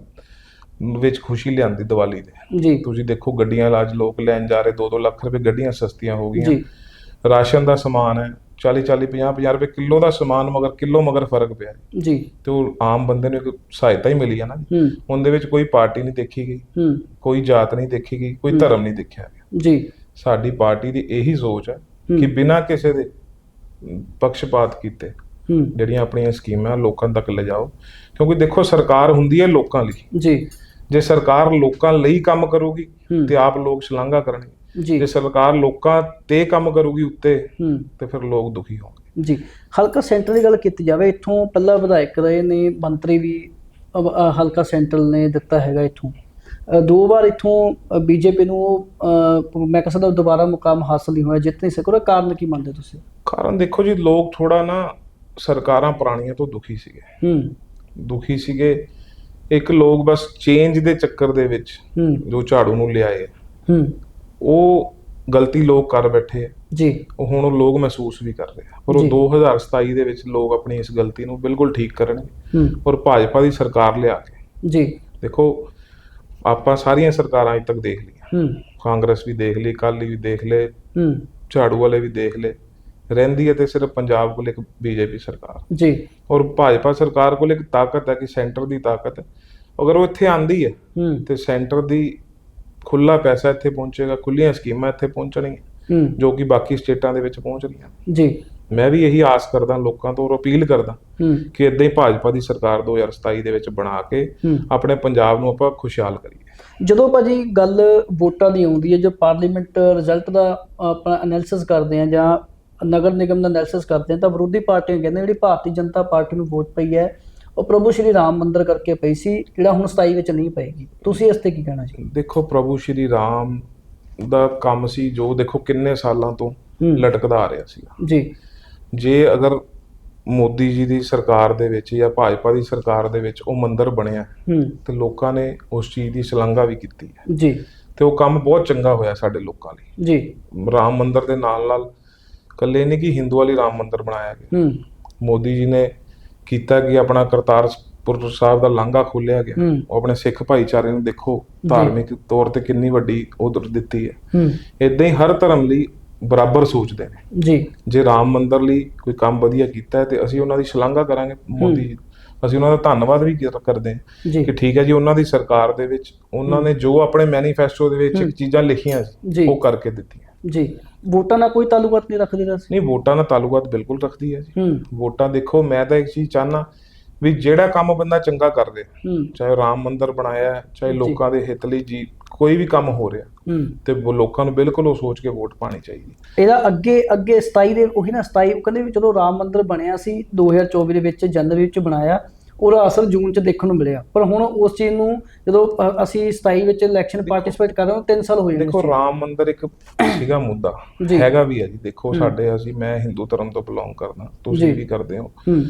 ਵਿੱਚ ਖੁਸ਼ੀ ਲਿਆਂਦੀ ਦੀਵਾਲੀ ਦੇ ਜੀ। ਤੁਸੀਂ ਦੇਖੋ ਗੱਡੀਆਂ ਅੱਜ ਲੋਕ ਲੈਣ ਜਾ ਰਹੇ 2-2 ਲੱਖ ਰੁਪਏ ਗੱਡੀਆਂ ਸਸਤੀਆਂ ਹੋ ਗਈਆਂ। ਜੀ। ਰਾਸ਼ਨ ਦਾ ਸਮਾਨ ਹੈ 40-40 50-50 ਰੁਪਏ ਕਿਲੋ ਦਾ ਸਮਾਨ ਮਗਰ ਕਿਲੋ ਮਗਰ ਫ਼ਰਕ ਪਿਆ। ਜੀ। ਤੇ ਉਹ ਆਮ ਬੰਦੇ ਨੂੰ ਇੱਕ ਸਹਾਇਤਾ ਹੀ ਮਿਲੀ ਹੈ ਨਾ ਉਹਦੇ ਵਿੱਚ ਕੋਈ ਪਾਰਟੀ ਨਹੀਂ ਦੇਖੀ ਗਈ। ਕੋਈ ਜਾਤ ਨਹੀਂ ਦੇਖੀ ਗਈ ਕੋਈ ਧਰਮ ਨਹੀਂ ਦੇਖਿਆ ਗਿਆ। ਜੀ। ਸਾਡੀ ਪਾਰਟੀ ਦੀ ਇਹੀ ਸੋਚ ਹੈ। ਕਿ ਬਿਨਾਂ ਕਿਸੇ ਦੇ ਪੱਖਪਾਤ ਕੀਤੇ ਜਿਹੜੀਆਂ ਆਪਣੀਆਂ ਸਕੀਮਾਂ ਲੋਕਾਂ ਤੱਕ ਲਿਜਾਓ। ਕਿਉਂਕਿ ਦੇਖੋ ਸਰਕਾਰ ਹੁੰਦੀ ਹੈ ਲੋਕਾਂ ਲਈ। ਜੀ। ਜੇ ਸਰਕਾਰ ਲੋਕਾਂ ਲਈ ਕੰਮ ਕਰੂਗੀ ਤੇ ਆਪ ਲੋਕ ਸ਼ਲਾਘਾ ਕਰਨਗੇ। ਜੀ। ਜੇ ਸਰਕਾਰ ਲੋਕਾਂ ਤੇ ਕੰਮ ਕਰੂਗੀ ਉੱਤੇ ਹੂੰ। ਤੇ ਫਿਰ ਲੋਕ ਦੁਖੀ ਹੋਣਗੇ। ਜੀ। ਹਲਕਾ ਸੈਂਟਰ ਦੀ ਗੱਲ ਕੀਤੀ ਜਾਵੇ ਇੱਥੋਂ ਪਹਿਲਾਂ ਵਿਧਾਇਕ ਰਹੇ ਨੇ ਮੰਤਰੀ ਵੀ ਅਬ, ਅ, ਹਲਕਾ ਸੈਂਟਰਲ ਨੇ ਦਿੱਤਾ ਹੈਗਾ ਇੱਥੋਂ। ਅ, ਦੋ ਵਾਰ ਇੱਥੋਂ ਬੀਜੇਪੀ ਨੂੰ ਅ, ਮੈਂ ਕਹਿ ਸਕਦਾ ਦੁਬਾਰਾ ਮੁਕਾਮ ਹਾਸਲ ਨਹੀਂ ਹੋਇਆ ਜਿੱਤ ਨਹੀਂ ਉਹਦਾ ਕਾਰਨ ਕੀ ਮੰਨਦੇ ਤੁਸੀਂ? ਕਾਰਨ ਦੇਖੋ ਜੀ ਲੋਕ ਥੋੜਾ ਨਾ ਸਰਕਾਰਾਂ ਪੁਰਾਣੀਆਂ ਤੋਂ ਦੁਖੀ ਸੀਗੇ। ਹੂੰ। ਦੁਖੀ ਸੀਗੇ। ਇੱਕ ਲੋਕ ਬਸ ਚੇਂਜ ਦੇ ਚੱਕਰ ਦੇ ਵਿੱਚ ਹੂੰ। ਜੋ ਝਾੜੂ ਨੂੰ ਲਿਆਏ। ਹੂੰ। ਉਹ ਗਲਤੀ ਲੋਕ ਕਰ ਬੈਠੇ ਆ। ਜੀ। ਉਹ ਹੁਣ ਉਹ ਲੋਕ ਮਹਿਸੂਸ ਵੀ ਕਰ ਰਹੇ ਆ। ਪਰ ਉਹ ਜੀ। 2027 ਦੇ ਵਿੱਚ ਲੋਕ ਆਪਣੀ ਇਸ ਗਲਤੀ ਨੂੰ ਬਿਲਕੁਲ ਠੀਕ ਕਰਨਗੇ। ਹੂੰ। ਔਰ ਭਾਜਪਾ ਦੀ ਸਰਕਾਰ ਲਿਆ ਕੇ। ਜੀ। ਦੇਖੋ ਆਪਾਂ ਸਾਰੀਆਂ ਸਰਕਾਰਾਂ ਅਜ ਤੱਕ ਦੇਖ ਲਈਆਂ। ਹੂੰ। ਕਾਂਗਰਸ ਵੀ ਦੇਖ ਲਈ ਅਕਾਲੀ ਵੀ ਦੇਖ ਲਏ। ਹੂੰ। ਝਾੜੂ ਵਾਲੇ ਵੀ ਦੇਖ ਲਏ। ਰਹਿੰਦੀ ਹੈ ਤੇ ਸਿਰਫ ਪੰਜਾਬ ਕੋਲ ਇੱਕ ਬੀਜੇਪੀ ਸਰਕਾਰ। ਜੀ। ਔਰ ਭਾਜਪਾ ਸਰਕਾਰ ਕੋਲ ਇੱਕ ਤਾਕਤ ਹੈ ਕਿ ਸੈਂਟਰ ਦੀ ਤਾਕਤ ਹੈ। ਅਗਰ ਉਹ ਇੱਥੇ ਆਂਦੀ ਹੈ ਹੂੰ। ਤੇ ਸੈਂਟਰ ਦੀ ਖੁੱਲਾ ਪੈਸਾ ਇੱਥੇ ਪਹੁੰਚੇਗਾ ਖੁੱਲੀਆਂ ਸਕੀਮਾਂ ਇੱਥੇ ਪਹੁੰਚਣਗੀਆਂ ਜੋ ਕਿ ਬਾਕੀ ਸਟੇਟਾਂ ਦੇ ਵਿੱਚ ਪਹੁੰਚ ਰਹੀਆਂ ਜੀ। ਮੈਂ ਵੀ ਇਹੀ ਆਸ ਕਰਦਾ ਲੋਕਾਂ ਤੋਂ ਔਰ ਅਪੀਲ ਕਰਦਾ ਕਿ ਇਦਾਂ ਹੀ ਭਾਜਪਾ ਦੀ ਸਰਕਾਰ 2027 ਦੇ ਵਿੱਚ ਬਣਾ ਕੇ ਆਪਣੇ ਪੰਜਾਬ ਨੂੰ ਆਪਾਂ ਖੁਸ਼ਹਾਲ ਕਰੀਏ। ਜਦੋਂ ਭਾਜੀ ਗੱਲ ਵੋਟਾਂ ਦੀ ਆਉਂਦੀ ਹੈ ਜੋ ਪਾਰਲੀਮੈਂਟ ਰਿਜ਼ਲਟ ਦਾ ਆਪਣਾ ਐਨਾਲਿਸਿਸ ਕਰਦੇ ਆ ਜਾਂ ਨਗਰ ਨਿਗਮ ਦਾ ਐਨਾਲਿਸਿਸ ਕਰਦੇ ਆ ਤਾਂ ਵਿਰੋਧੀ ਪਾਰਟੀਆਂ ਕਹਿੰਦੇ ਜਿਹੜੀ ਭਾਰਤੀ ਜਨਤਾ ਪਾਰਟੀ ਨੂੰ ਵੋਟ ਪਈ ਹੈ ਉਹ ਪ੍ਰਭੂ ਸ਼੍ਰੀ ਰਾਮ ਮੰਦਿਰ ਕਰਕੇ ਪਈ ਸੀ ਜਿਹੜਾ ਹੁਣ 27 ਵਿੱਚ ਨਹੀਂ ਪਏਗੀ। ਤੁਸੀਂ ਇਸ ਤੇ ਕੀ ਕਹਿਣਾ ਜੀ ਦੇਖੋ ਪ੍ਰਭੂ ਸ਼੍ਰੀ ਰਾਮ ਦਾ ਕੰਮ ਸੀ ਜੋ ਦੇਖੋ ਕਿੰਨੇ ਸਾਲਾਂ ਤੋਂ ਲਟਕਦਾ ਆ ਰਿਹਾ ਸੀਗਾ। ਜੀ। ਜੇ ਅਗਰ ਮੋਦੀ ਜੀ ਦੀ ਸਰਕਾਰ ਦੇ ਵਿੱਚ ਜਾਂ ਭਾਜਪਾ ਦੀ ਸਰਕਾਰ ਦੇ ਵਿੱਚ ਉਹ ਮੰਦਿਰ ਬਣਿਆ ਤੇ ਲੋਕਾਂ ਨੇ ਉਸ ਚੀਜ਼ ਦੀ ਸ਼ਲਾਘਾ ਵੀ ਕੀਤੀ ਹੈ। ਜੀ। ਤੇ ਉਹ ਕੰਮ ਬਹੁਤ ਚੰਗਾ ਹੋਇਆ ਸਾਡੇ ਲੋਕਾਂ ਲਈ। ਜੀ। ਰਾਮ ਮੰਦਿਰ ਦੇ ਨਾਲ ਨਾਲ ਇਕੱਲੇ ਨਹੀਂ ਕਿ ਹਿੰਦੂਆਂ ਲਈ ਰਾਮ ਮੰਦਿਰ ਬਣਾਇਆ ਗਿਆ। ਮੋਦੀ ਜੀ ਨੇ ਕੀਤਾ ਕਿ ਆਪਣਾ ਕਰਤਾਰਪੁਰ ਸਾਹਿਬ ਦਾ ਲਾਂਘਾ ਖੋਲਿਆ ਗਿਆ। ਹੂੰ। ਉਹ ਆਪਣੇ ਸਿੱਖ ਭਾਈਚਾਰੇ ਨੂੰ ਦੇਖੋ ਧਾਰਮਿਕ ਤੌਰ ਤੇ ਕਿੰਨੀ ਵੱਡੀ ਉਧਰ ਦਿੱਤੀ ਹੈ। ਹੂੰ। ਇਦਾਂ ਹੀ ਹਰ ਧਰਮ ਲਈ ਬਰਾਬਰ ਸੋਚਦੇ ਨੇ। ਜੀ। ਜੇ ਰਾਮ ਮੰਦਿਰ ਲਈ ਕੋਈ ਕੰਮ ਵਧੀਆ ਕੀਤਾ ਹੈ ਤੇ ਅਸੀਂ ਉਹਨਾਂ ਦੀ ਸ਼ਲਾਘਾ ਕਰਾਂਗੇ ਮੋਦੀ ਜੀ। ਅਸੀਂ ਉਹਨਾਂ ਦਾ ਧੰਨਵਾਦ ਵੀ ਕਰ- ਕਰਦੇ ਹਾਂ ਜੀ। ਕਿ ਠੀਕ ਹੈ ਜੀ ਉਹਨਾਂ ਦੀ ਸਰਕਾਰ ਦੇ ਵਿੱਚ ਉਹਨਾਂ ਨੇ ਜੋ ਆਪਣੇ ਮੈਨੀਫੈਸਟੋ ਦੇ ਵਿੱਚ ਚੀਜ਼ਾਂ ਲਿਖੀਆਂ ਸੀ ਉਹ ਕਰਕੇ ਦਿੱਤੀਆਂ। ਜੀ। ਵੋਟਾਂ ਨਾਲ ਕੋਈ ਤਾਲੁਕਾਤ ਨਹੀਂ ਰੱਖਦੇ ਤੁਸੀਂ ਨਹੀਂ ਵੋਟਾਂ ਨਾਲ ਤਾਲੁਕਾਤ ਬਿਲਕੁਲ ਰੱਖਦੀ ਹੈ ਜੀ। ਵੋਟਾਂ ਦੇਖੋ ਮੈਂ ਤਾਂ ਇੱਕ ਚੀਜ਼ ਚਾਹਨਾ ਵੀ ਜਿਹੜਾ ਕੰਮ ਬੰਦਾ ਚੰਗਾ ਕਰ ਰਿਹਾ ਹੂੰ। ਚਾਹੇ ਰਾਮ ਮੰਦਿਰ ਬਣਾਇਆ ਹੈ, ਚਾਹੇ ਲੋਕਾਂ ਦੇ ਹਿੱਤ ਲਈ ਜੀ ਕੋਈ ਵੀ ਕੰਮ ਹੋ ਰਿਹਾ ਤੇ ਉਹ ਲੋਕਾਂ ਨੂੰ ਬਿਲਕੁਲ ਉਹ ਸੋਚ ਕੇ ਵੋਟ ਪਾਣੀ ਚਾਹੀਦੀ। ਇਹਦਾ ਅੱਗੇ ਅੱਗੇ 27 ਦੇ ਉਹੀ ਨਾ 27 ਉਹ ਕਹਿੰਦੇ ਵੀ ਚਲੋ ਰਾਮ ਮੰਦਿਰ ਬਣਿਆ ਸੀ 2024 ਦੇ ਵਿੱਚ ਜਨਵਰੀ ਵਿੱਚ ਬਣਾਇਆ ਉਹਦਾ ਅਸਰ ਜੂਨ ਚ ਦੇਖਣ ਨੂੰ ਮਿਲਿਆ। ਪਰ ਹੁਣ ਉਸ ਚੀਜ਼ ਨੂੰ ਜਦੋਂ ਅ, ਅਸੀਂ 27 ਵਿੱਚ ਇਲੈਕਸ਼ਨ ਪਾਰਟਿਸਿਪੇਟ ਕਰ ਰਹੇ ਹਾਂ 3 ਸਾਲ ਹੋ ਜਾਣੇ ਦੇਖੋ ਰਾਮ ਮੰਦਿਰ ਇੱਕ ਸੀਗਾ ਮੁੱਦਾ। ਜੀ। ਹੈਗਾ ਵੀ ਹੈ ਜੀ। ਦੇਖੋ ਸਾਡੇ ਅਸੀਂ ਮੈਂ ਹਿੰਦੂ ਧਰਮ ਤੋਂ ਬਿਲੋਂਗ ਕਰਦਾ। ਜੀ। ਤੁਸੀਂ ਵੀ ਕਰਦੇ ਹੋ। ਹੂੰ।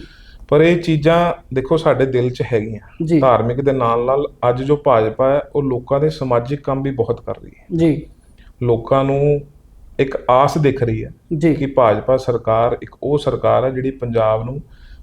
ਪਰ ਇਹ ਚੀਜ਼ਾਂ ਦੇਖੋ ਸਾਡੇ ਦਿਲ 'ਚ ਹੈਗੀਆਂ। ਧਾਰਮਿਕ ਦੇ ਨਾਲ ਨਾਲ ਅੱਜ ਜੋ ਭਾਜਪਾ ਹੈ ਉਹ ਲੋਕਾਂ ਦੇ ਸਮਾਜਿਕ ਕੰਮ ਵੀ ਬਹੁਤ ਕਰ ਰਹੀ ਹੈ। ਜੀ। ਲੋਕਾਂ ਨੂੰ ਇੱਕ ਆਸ ਦਿਖ ਰਹੀ ਹੈ ਜੀ। ਕਿ ਭਾਜਪਾ ਸਰਕਾਰ ਇੱਕ ਉਹ ਸਰਕਾਰ ਹੈ ਜਿਹੜੀ ਪੰਜਾਬ ਨੂੰ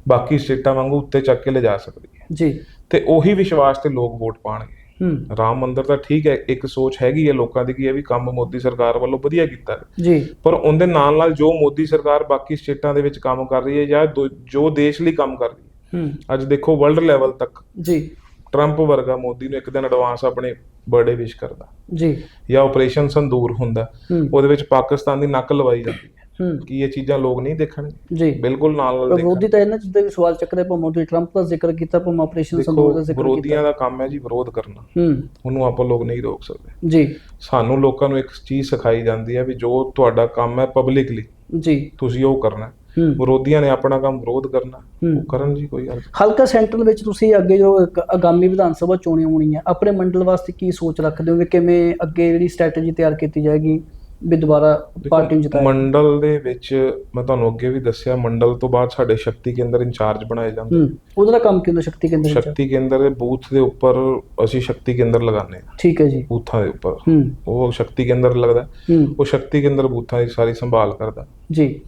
ਬਾਕੀ ਸਟੇਟਾਂ ਵਾਂਗੂ ਉੱਤੇ ਚੱਕ ਕੇ ਲਿਜਾ ਸਕਦੀ ਹੈ। ਜੀ। ਤੇ ਉਹੀ ਵਿਸ਼ਵਾਸ ਤੇ ਲੋਕ ਵੋਟ ਪਾਣਗੇ। ਹੂੰ। ਰਾਮ ਮੰਦਿਰ ਤਾਂ ਠੀਕ ਹੈ ਇੱਕ ਸੋਚ ਹੈਗੀ ਹੈ ਲੋਕਾਂ ਦੀ ਕਿ ਇਹ ਵੀ ਕੰਮ ਮੋਦੀ ਸਰਕਾਰ ਵੱਲੋਂ ਵਧੀਆ ਕੀਤਾ ਜੀ। ਪਰ ਉਹਦੇ ਨਾਲ ਨਾਲ ਜੋ ਮੋਦੀ ਸਰਕਾਰ ਬਾਕੀ ਸਟੇਟਾਂ ਦੇ ਵਿੱਚ ਕੰਮ ਕਰ ਰਹੀ ਹੈ ਜਾਂ ਜੋ ਦੇਸ਼ ਲਈ ਕੰਮ ਕਰ ਰਹੀ ਹੈ। ਹੂੰ। ਅੱਜ ਦੇਖੋ ਵਰਲਡ ਲੈਵਲ ਤੱਕ ਜੀ। ਟਰੰਪ ਵਰਗਾ ਮੋਦੀ ਨੂੰ ਇੱਕ ਦਿਨ ਐਡਵਾਂਸ ਆਪਣੇ ਬਰਥਡੇ ਵਿਸ਼ ਕਰਦਾ। ਜੀ। ਜਾਂ ਆਪਰੇਸ਼ਨ ਸੰਦੂਰ ਹੁੰਦਾ। ਉਹਦੇ ਵਿੱਚ ਪਾਕਿਸਤਾਨ ਦੀ ਨੱਕ ਲਵਾਈ ਜਾਂਦੀ ਹੈ। ਹੂੰ। ਕੀ ਇਹ ਚੀਜ਼ਾਂ ਲੋਕ ਨਹੀਂ ਦੇਖਣਗੇ ਜੀ। ਬਿਲਕੁਲ ਨਾਲ ਨਾਲ ਵਿਰੋਧੀ ਤਾਂ ਇਹਨਾਂ ਚੀਜ਼ਾਂ ਦੇ ਸਵਾਲ ਚੱਕਦੇ ਭਾਵੇਂ ਤੁਸੀਂ ਟਰੰਪ ਦਾ ਜ਼ਿਕਰ ਕੀਤਾ ਭਾਵੇਂ ਆਪਰੇਸ਼ਨ ਸੰਦੂਰ ਦਾ ਜ਼ਿਕਰ ਕੀਤਾ। ਵਿਰੋਧੀਆਂ ਦਾ ਕੰਮ ਹੈ ਜੀ ਵਿਰੋਧ ਕਰਨਾ। ਹੂੰ। ਉਹਨੂੰ ਆਪਾਂ ਲੋਕ ਨਹੀਂ ਰੋਕ ਸਕਦੇ। ਜੀ। ਸਾਨੂੰ ਲੋਕਾਂ ਨੂੰ ਇੱਕ ਚੀਜ਼ ਸਿਖਾਈ ਜਾਂਦੀ ਹੈ ਵੀ ਜੋ ਤੁਹਾਡਾ ਕੰਮ ਹੈ ਪਬਲਿਕਲੀ ਜੀ। ਤੁਸੀਂ ਉਹ ਕਰਨਾ। ਵਿਰੋਧੀਆਂ ਨੇ ਆਪਣਾ ਕੰਮ ਵਿਰੋਧ ਕਰਨਾ। ਉਹ ਕਰਨ ਜੀ ਕੋਈ ਹਲਕਾ ਸੈਂਟਰਲ ਵਿੱਚ ਤੁਸੀਂ ਅੱਗੇ ਜੋ ਆਗਾਮੀ ਵਿਧਾਨ ਸਭਾ ਚੋਣਾਂ ਹੋਣੀਆਂ ਆਪਣੇ ਮੰਡਲ ਵਾਸਤੇ ਕੀ ਸੋਚ ਰੱਖਦੇ ਹੋ ਵੀ ਕਿਵੇਂ ਅੱਗੇ ਜਿਹੜੀ ਸਟ੍ਰੈਟਜੀ ਤਿਆਰ ਕੀਤੀ ਜਾਏਗੀ? ਵੀ ਦੁਬਾਰਾ ਪਾਰਟੀ ਨੂੰ ਜਿਤਾਇਆ ਮੰਡਲ ਦੇ ਵਿੱਚ ਮੈਂ ਤੁਹਾਨੂੰ ਅੱਗੇ ਵੀ ਦੱਸਿਆ ਮੰਡਲ ਤੋਂ ਬਾਅਦ ਸਾਡੇ ਸ਼ਕਤੀ ਕੇਂਦਰ ਇੰਚਾਰਜ ਬਣਾਏ ਜਾਂਦੇ ਹੂੰ ਉਹਦਾ ਕੰਮ ਕੀ ਹੁੰਦਾ ਸ਼ਕਤੀ ਕੇਂਦਰ ਵਿੱਚ ਸ਼ਕਤੀ ਕੇਂਦਰ ਦੇ ਬੂਥ ਦੇ ਉੱਪਰ ਅਸੀਂ ਸ਼ਕਤੀ ਕੇਂਦਰ ਲਗਾਉਂਦੇ ਹਾਂ। ਠੀਕ ਹੈ ਜੀ। ਬੂਥਾਂ ਦੇ ਉੱਪਰ। ਹੂੰ। ਉਹ ਸ਼ਕਤੀ ਕੇਂਦਰ ਲੱਗਦਾ। ਹੈ। ਹੂੰ। ਉਹ ਸ਼ਕਤੀ ਕੇਂਦਰ ਬੂਥਾਂ ਦੀ ਸਾਰੀ ਸੰਭਾਲ ਕਰਦਾ। ਜੀ।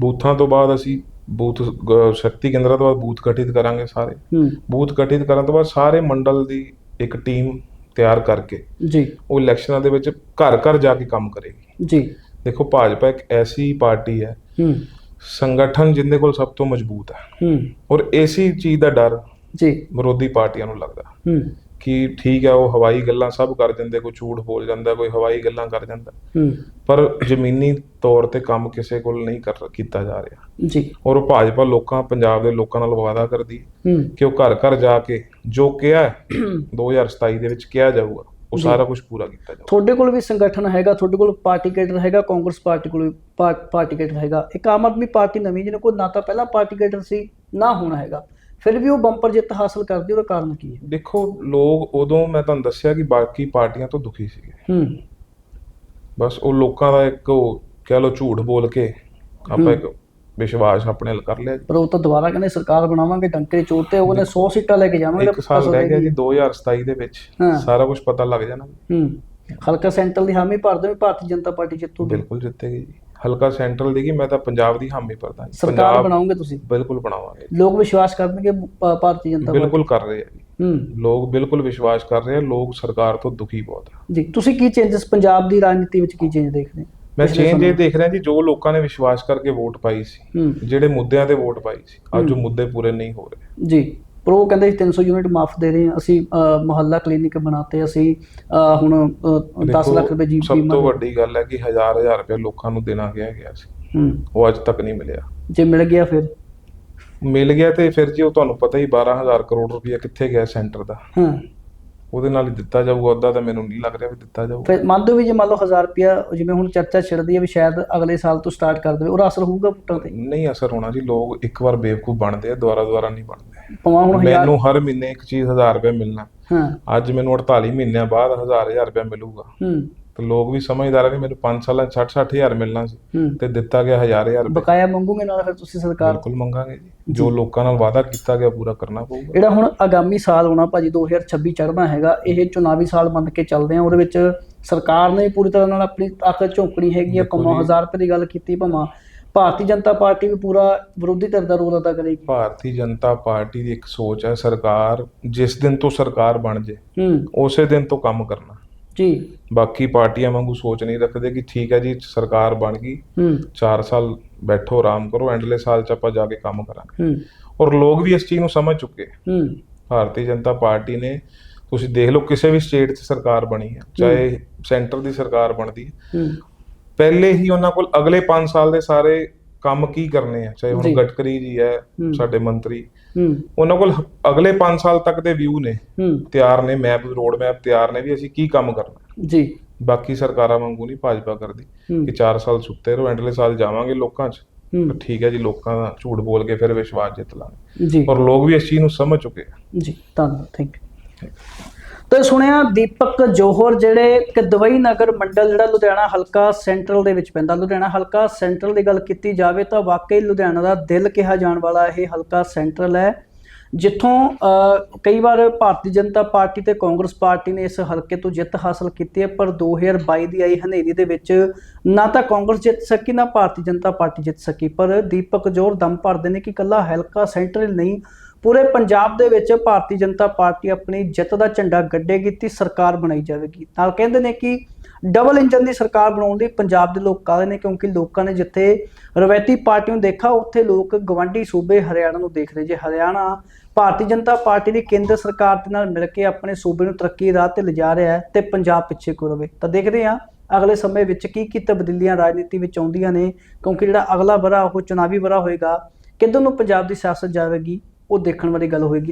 ਬੂਥਾਂ ਤੋਂ ਬਾਅਦ ਅਸੀਂ ਬੂਥ ਗ- ਸ਼ਕਤੀ ਕੇਂਦਰਾਂ ਤੋਂ ਬਾਅਦ ਬੂਥ ਗਠਿਤ ਕਰਾਂਗੇ ਸਾਰੇ। ਹੂੰ। ਬੂਥ ਗਠਿਤ ਕਰਨ ਤੋਂ ਬਾਅਦ ਸਾਰੇ ਮੰਡਲ ਦੀ ਇੱਕ ਟੀਮ ਤਿਆਰ ਕਰਕੇ ਜੀ। ਉਹ ਇਲੈਕਸ਼ਨਾਂ ਦੇ ਵਿੱਚ ਘਰ ਘਰ ਜਾ ਕੇ ਕੰਮ ਕਰੇਗੀ। ਜੀ। ਦੇਖੋ ਭਾਜਪਾ ਇੱਕ ਐਸੀ ਪਾਰਟੀ ਹੈ ਹੂੰ। ਸੰਗਠਨ ਜਿੰਦੇ ਕੋਲ ਸਭ ਤੋਂ ਮਜ਼ਬੂਤ ਹੈ। ਹੂੰ। ਔਰ ਇਸੀ ਚੀਜ਼ ਦਾ ਡਰ ਜੀ। ਵਿਰੋਧੀ ਪਾਰਟੀਆਂ ਨੂੰ ਲੱਗਦਾ। ਹੂੰ। ਕਿ ਠੀਕ ਹੈ ਉਹ ਹਵਾਈ ਗੱਲਾਂ ਸਭ ਕਰ ਜਾਂਦੇ ਕੋਈ ਝੂਠ ਬੋਲ ਜਾਂਦਾ ਕੋਈ ਹਵਾਈ ਗੱਲਾਂ ਕਰ ਜਾਂਦਾ। ਹੂੰ। ਪਰ ਜ਼ਮੀਨੀ ਤੌਰ ਤੇ ਕੰਮ ਕਿਸੇ ਕੋਲ ਨਹੀਂ ਕਰ ਕੀਤਾ ਜਾ ਰਿਹਾ। ਜੀ। ਔਰ ਉਹ ਭਾਜਪਾ ਲੋਕਾਂ ਪੰਜਾਬ ਦੇ ਲੋਕਾਂ ਨਾਲ ਵਾਅਦਾ ਕਰਦੀ ਹੂੰ। ਕਿ ਉਹ ਘਰ ਘਰ ਜਾ ਕੇ ਜੋ ਕਿਹਾ ਹੈ 2027 ਦੇ ਵਿੱਚ ਕਿਹਾ ਜਾਊਗਾ ਉਹ ਸਾਰਾ ਕੁਝ ਪੂਰਾ ਕੀਤਾ ਜਾਊਗਾ। ਤੁਹਾਡੇ ਕੋਲ ਵੀ ਸੰਗਠਨ ਹੈਗਾ ਤੁਹਾਡੇ ਕੋਲ ਪਾਰਟੀ ਕੇਡਰ ਹੈਗਾ ਕਾਂਗਰਸ ਪਾਰਟੀ ਕੋਲ ਪਾਰਟੀ ਕੇਡਰ ਹੈਗਾ। ਇੱਕ ਆਮ ਆਦਮੀ ਪਾਰਟੀ ਨਵੀਂ ਜਿਹਨੇ ਕੋਲ ਨਾ ਤਾਂ ਪਹਿਲਾਂ ਪਾਰਟੀ ਕੇਡਰ ਸੀ ਨਾ ਹੋਣਾ ਹੈਗਾ। ਫਿਰ ਵੀ ਉਹ ਬੰਪਰ ਜਿੱਤ ਹਾਸਲ ਕਰਦੀ ਉਹਦਾ ਕਾਰਨ ਕੀ ਹੈ? ਦੇਖੋ ਲੋਕ ਉਦੋਂ ਮੈਂ ਤੁਹਾਨੂੰ ਦੱਸਿਆ ਕਿ ਬਾਕੀ ਪਾਰਟੀਆਂ ਤੋਂ ਦੁਖੀ ਸੀਗੇ। ਹੂੰ ਬਸ ਉਹ ਲੋਕਾਂ ਦਾ ਇੱਕ ਉਹ ਕਹਿ ਲਓ ਝੂਠ ਬੋਲ ਕੇ ਆਪਾਂ ਇੱਕ ਵਿਸ਼ਵਾਸ ਆਪਣੇ ਕਰ ਲਿਆ। ਪਰ ਉਹ ਤਾਂ ਦੁਬਾਰਾ ਕਹਿੰਦੇ ਸਰਕਾਰ ਬਣਾਵਾਂਗੇ ਡੰਕੇ ਚੋਰ ਤੇ ਉਹ ਕਹਿੰਦੇ 100 ਸੀਟਾਂ ਲੈ ਕੇ ਜਾਵਾਂਗੇ ਇੱਕ ਸਾਲ ਰਹਿ ਗਿਆ ਜੀ 2027 ਦੇ ਵਿੱਚ। ਸਾਰਾ ਕੁਝ ਪਤਾ ਲੱਗ ਜਾਣਾ। ਹੂੰ। ਹਲਕਾ ਸੈਂਟਰਲ ਦੀ ਹਾਮੀ ਭਰਦੇ ਵੀ ਭਾਰਤੀ ਜਨਤਾ ਪਾਰਟੀ ਜਿੱਤੂਗੀ। ਬਿਲਕੁਲ ਜਿੱਤੇਗੀ ਜੀ। ਹਲਕਾ ਸੈਂਟਰਲ ਦੀ ਕੀ ਮੈਂ ਤਾਂ ਪੰਜਾਬ ਦੀ ਹਾਮੀ ਭਰਦਾ ਜੀ। ਸਰਕਾਰ ਬਣਾਉਂਗੇ ਤੁਸੀਂ? ਬਿਲਕੁਲ ਬਣਾਵਾਂਗੇ ਲੋਕ ਵਿਸ਼ਵਾਸ ਕਰਨਗੇ ਭਾਰਤੀ ਜਨਤਾ ਪਾਰਟੀ। ਬਿਲਕੁਲ ਕਰ ਰਹੇ ਆ ਜੀ। ਹੂੰ। ਲੋਕ ਬਿਲਕੁਲ ਵਿਸ਼ਵਾਸ ਕਰ ਰਹੇ ਆ ਲੋਕ ਸਰਕਾਰ ਤੋਂ ਦੁਖੀ ਬਹੁਤ ਆ। ਜੀ ਤੁਸੀਂ ਕੀ ਚੇਂਜਸ ਪੰਜਾਬ ਦੀ ਰਾਜਨੀਤੀ ਵਿੱਚ ਕੀ ਚੇਂਜ ਦੇਖਦੇ ਹੋ? ਮੈਂ ਚੇਂਜ ਇਹ ਦੇਖ ਰਿਹਾ ਜੀ ਜੋ ਲੋਕਾਂ ਨੇ ਵਿਸ਼ਵਾਸ ਕਰਕੇ ਵੋਟ ਪਾਈ ਸੀ ਜਿਹੜੇ ਮੁੱਦਿਆਂ ਤੇ ਵੋਟ ਪਾਈ ਸੀ ਅੱਜ ਉਹ ਮੁੱਦੇ ਪੂਰੇ ਨਹੀਂ ਹੋ ਰਹੇ। ਜੀ ਪਰ ਉਹ ਕਹਿੰਦੇ ਸੀ 300 ਯੂਨਿਟ ਮਾਫ ਦੇ ਰਹੇ ਹਾਂ ਅਸੀਂ ਮੁਹੱਲਾ ਕਲੀਨਿਕ ਬਣਾਤੇ ਅਸੀਂ ਹੁਣ ਅਹ, 10 ਦੇਖੋ, ਲੱਖ ਰੁਪਏ ਜੀ ਸਭ ਤੋਂ ਵੱਡੀ ਗੱਲ ਹੈ ਕਿ ਹਜ਼ਾਰ ਹਜ਼ਾਰ ਰੁਪਏ ਲੋਕਾਂ ਨੂੰ ਦੇਣਾ ਗਿਆ ਗਿਆ ਸੀ। ਉਹ ਅੱਜ ਤੱਕ ਨਹੀਂ ਮਿਲਿਆ। ਜੇ ਮਿਲ ਗਿਆ ਫਿਰ? ਮਿਲ ਗਿਆ ਤੇ ਫਿਰ ਜੀ ਉਹ ਤੁਹਾਨੂੰ ਪਤਾ ਹੀ 12000 ਕਰੋੜ ਰੁਪਏ ਕਿੱਥੇ ਗਿਆ ਸੈਂਟਰ ਦਾ। ਹਾਂ। ਉਹਦੇ ਨਾਲ ਹੀ ਦਿੱਤਾ ਜਾਊਗਾ ਉਹਦਾ ਤਾਂ ਮੈਨੂੰ ਨਹੀਂ ਲੱਗ ਰਿਹਾ ਵੀ ਦਿੱਤਾ ਜਾਊਗਾ। ਫਿਰ ਮੰਨਦੇ ਹੋ ਵੀ ਜੇ ਮੰਨ ਲਓ 1000 ਰੁਪਿਆ ਜਿਵੇਂ ਹੁਣ ਚਰਚਾ ਛਿੜਦੀ ਹੈ ਵੀ ਸ਼ਾਇਦ ਅਗਲੇ ਸਾਲ ਤੋਂ ਸਟਾਰਟ ਕਰ ਦੇਵੇ ਉਹਦਾ ਅਸਰ ਹੋਊਗਾ ਵੋਟਾਂ ਤੇ? ਨਹੀਂ ਅਸਰ ਹੋਣਾ ਜੀ ਲੋਕ ਇੱਕ ਵਾਰ ਬੇਵਕੂਫ ਬਣਦੇ ਆ ਦੁਬਾਰਾ ਦੁਬਾਰਾ ਨਹੀਂ ਬਣਦੇ। ਪਵਾ ਹੁਣ 1000 ਮੈਨੂੰ ਹਰ ਮਹੀਨੇ ਇੱਕ ਚੀਜ਼ 1000 ਰੁਪਏ ਮਿਲਣਾ। ਹਾਂ। ਅੱਜ ਮੈਨੂੰ 48 ਮਹੀਨਿਆਂ ਬਾਅਦ 1000 1000 ਰੁਪਏ ਮਿਲੂਗਾ। ਹੂੰ। ਤੇ ਲੋਕ ਵੀ ਸਮਝਦਾਰ ਆ ਵੀ ਮੈਨੂੰ 5 ਸਾਲਾਂ 'ਚ 60 60000 ਮਿਲਣਾ ਸੀ ਹੂੰ। ਤੇ ਦਿੱਤਾ ਗਿਆ 1000 1000 ਰੁਪਏ। ਬਕਾਇਆ ਮੰਗੂਗੇ ਨਾਲ ਫਿਰ ਤੁਸੀਂ ਸਰਕਾਰ? ਬਿਲਕੁਲ ਮੰਗਾਂਗੇ ਜੀ। ਜੋ ਲੋਕਾਂ ਨਾਲ ਵਾਅਦਾ ਕੀਤਾ ਗਿਆ ਪੂਰਾ ਕਰਨਾ ਪਊਗਾ। ਜਿਹੜਾ ਹੁਣ ਆਗਾਮੀ ਸਾਲ ਹੋਣਾ ਭਾਜੀ 2026 ਚੜ੍ਹਨਾ ਹੈਗਾ ਇਹ ਚੁਣਾਵੀ ਸਾਲ ਮੰਨ ਕੇ ਚੱਲਦੇ ਆ। ਉਹਦੇ ਵਿੱਚ ਸਰਕਾਰ ਨੇ ਪੂਰੀ ਤਰ੍ਹਾਂ ਨਾਲ ਆਪਣੀ ਤਾਕਤ ਝੋਂਕਣੀ ਹੈਗੀ ਆ ਭਾਵੇਂ 1000 ਰੁਪਏ ਦੀ ਗੱਲ ਕੀਤੀ ਭਾਵੇਂ। ਭਾਰਤੀ ਜਨਤਾ ਪਾਰਟੀ ਵੀ ਪੂਰਾ ਵਿਰੋਧੀ ਧਿਰ ਦਾ ਰੋਲ ਅਦਾ ਕਰੇਗੀ। ਭਾਰਤੀ ਜਨਤਾ ਪਾਰਟੀ ਦੀ ਇੱਕ ਸੋਚ ਹੈ ਸਰਕਾਰ ਜਿਸ ਦਿਨ ਤੋਂ ਸਰਕਾਰ ਬਣ ਜੇ ਹੂੰ। ਉਸੇ ਦਿਨ ਤੋਂ ਕੰਮ ਕਰਨਾ। ਜੀ। ਬਾਕੀ ਪਾਰਟੀਆਂ ਵਾਂਗੂ ਸੋਚ ਨਹੀਂ ਰੱਖਦੇ ਕਿ ਠੀਕ ਹੈ ਜੀ ਸਰਕਾਰ ਬਣ ਗਈ ਹੂੰ। 4 ਸਾਲ ਬੈਠੋ ਆਰਾਮ ਕਰੋ ਐਂਡਲੇ ਸਾਲ ਚ ਆਪਾਂ ਜਾ ਕੇ ਕੰਮ ਕਰਾਂਗੇ। ਹੂੰ। ਔਰ ਲੋਕ ਵੀ ਇਸ ਚੀਜ਼ ਨੂੰ ਸਮਝ ਚੁੱਕੇ। ਹੂੰ। ਭਾਰਤੀ ਜਨਤਾ ਪਾਰਟੀ ਨੇ ਤੁਸੀਂ ਦੇਖ ਲਓ ਕਿਸੇ ਵੀ ਸਟੇਟ 'ਚ ਸਰਕਾਰ ਬਣੀ ਹੈ ਚਾਹੇ ਸੈਂਟਰ ਦੀ ਸਰਕਾਰ ਬਣਦੀ ਹੈ। ਪਹਿਲੇ ਹੀ ਉਹਨਾਂ ਕੋਲ ਅਗਲੇ 5 ਸਾਲ ਦੇ ਸਾਰੇ ਕੰਮ ਕੀ ਕਰਨੇ ਆ ਚਾਹੇ। ਹੁਣ ਗਟਕਰੀ ਜੀ ਹੈ। ਸਾਡੇ ਮੰਤਰੀ। ਉਹਨਾਂ ਕੋਲ ਅਗਲੇ 5 ਸਾਲ ਤੱਕ ਦੇ ਵਿਊ ਨੇ। ਤਿਆਰ ਨੇ ਮੈਪ ਰੋਡ ਮੈਪ ਤਿਆਰ ਨੇ ਵੀ ਅਸੀਂ ਕੀ ਕੰਮ ਕਰਨਾ। ਜੀ। ਬਾਕੀ ਸਰਕਾਰਾਂ ਵਾਂਗੂ ਨਹੀਂ ਭਾਜਪਾ ਕਰਦੀ ਕਿ 4 ਸਾਲ ਸੁੱਤੇ ਰਹੋ ਐਂਡਲੇ ਸਾਲ ਜਾਵਾਂਗੇ ਲੋਕਾਂ 'ਚ। ਠੀਕ ਹੈ ਜੀ ਲੋਕਾਂ ਦਾ ਝੂਠ ਬੋਲ ਕੇ ਫਿਰ ਵਿਸ਼ਵਾਸ ਜਿੱਤ ਲਾਂਗੇ। ਜੀ। ਔਰ ਲੋਕ ਵੀ ਇਸ ਚੀਜ਼ ਨੂੰ ਸਮਝ ਚੁੱਕੇ ਆ। ਜੀ ਧੰਨਵਾਦ ਥੈਂਕ ਯੂ ਤੇ ਸੁਣਿਆ ਦੀਪਕ ਜੋਹਰ ਜਿਹੜੇ ਕਿ ਦਵਈ ਨਗਰ ਮੰਡਲ ਜਿਹੜਾ ਲੁਧਿਆਣਾ ਹਲਕਾ ਸੈਂਟਰਲ ਦੇ ਵਿੱਚ ਪੈਂਦਾ। ਲੁਧਿਆਣਾ ਹਲਕਾ ਸੈਂਟਰਲ ਦੀ ਗੱਲ ਕੀਤੀ ਜਾਵੇ ਤਾਂ ਵਾਕਈ ਲੁਧਿਆਣਾ ਦਾ ਦਿਲ ਕਿਹਾ ਜਾਣ ਵਾਲਾ ਇਹ ਹਲਕਾ ਸੈਂਟਰਲ ਹੈ। ਜਿੱਥੋਂ ਕਈ ਵਾਰ ਭਾਰਤੀ ਜਨਤਾ ਪਾਰਟੀ ਤੇ ਕਾਂਗਰਸ ਪਾਰਟੀ ਨੇ ਇਸ ਹਲਕੇ ਤੋਂ ਜਿੱਤ ਹਾਸਲ ਕੀਤੀ ਹੈ, ਪਰ 2022 ਦੀ ਆਈ ਹਨੇਰੀ ਦੇ ਵਿੱਚ ਨਾ ਤਾਂ ਕਾਂਗਰਸ ਜਿੱਤ ਸਕੀ, ਨਾ ਭਾਰਤੀ ਜਨਤਾ ਪਾਰਟੀ ਜਿੱਤ ਸਕੀ। ਪਰ ਦੀਪਕ ਜੋਰ ਦਮ ਭਰਦੇ ਨੇ ਕਿ ਕੱਲਾ ਹਲਕਾ ਸੈਂਟਰਲ ਨਹੀਂ, ਪੂਰੇ ਪੰਜਾਬ ਦੇ ਵਿੱਚ ਭਾਰਤੀ ਜਨਤਾ ਪਾਰਟੀ ਆਪਣੀ ਜਿੱਤ ਦਾ ਝੰਡਾ ਗੱਡੇਗੀ, ਤੇ ਸਰਕਾਰ ਬਣਾਈ ਜਾਵੇਗੀ। ਨਾਲ ਕਹਿੰਦੇ ਨੇ ਕਿ ਡਬਲ ਇੰਜਨ ਦੀ ਸਰਕਾਰ ਬਣਾਉਣ ਦੀ ਪੰਜਾਬ ਦੇ ਲੋਕ ਕਾਹਦੇ ਨੇ? ਕਿਉਂਕਿ ਲੋਕਾਂ ਨੇ ਜਿੱਥੇ ਰਵਾਇਤੀ ਪਾਰਟੀ ਨੂੰ ਦੇਖਾ ਉੱਥੇ ਲੋਕ ਗਵੰਡੀ ਸੂਬੇ ਹਰਿਆਣਾ ਨੂੰ ਦੇਖ ਰਹੇ ਜੇ ਹਰਿਆਣਾ ਭਾਰਤੀ ਜਨਤਾ ਪਾਰਟੀ ਦੀ ਕੇਂਦਰ ਸਰਕਾਰ ਦੇ ਨਾਲ ਮਿਲ ਕੇ ਆਪਣੇ ਸੂਬੇ ਨੂੰ ਤਰੱਕੀ ਰਾਹ ਤੇ ਲਿਜਾ ਰਿਹਾ ਹੈ ਤੇ ਪੰਜਾਬ ਪਿੱਛੇ ਕਿਉਂ ਰਵੇ। ਤਾਂ ਦੇਖਦੇ ਹਾਂ ਅਗਲੇ ਸਮੇਂ ਵਿੱਚ ਕੀ ਕੀ ਤਬਦੀਲੀਆਂ ਰਾਜਨੀਤੀ ਵਿੱਚ ਆਉਂਦੀਆਂ ਨੇ, ਕਿਉਂਕਿ ਜਿਹੜਾ ਅਗਲਾ ਵਰਾ ਉਹ ਚੁਣਾਵੀ ਵਰਾ ਹੋਏਗਾ, ਕਿੱਧਰ ਨੂੰ ਪੰਜਾਬ ਦੀ ਸਿਆਸਤ ਜਾਵੇਗੀ, ਉਹ ਦੇਖਣ ਵਾਲੀ ਗੱਲ ਹੋਏਗੀ।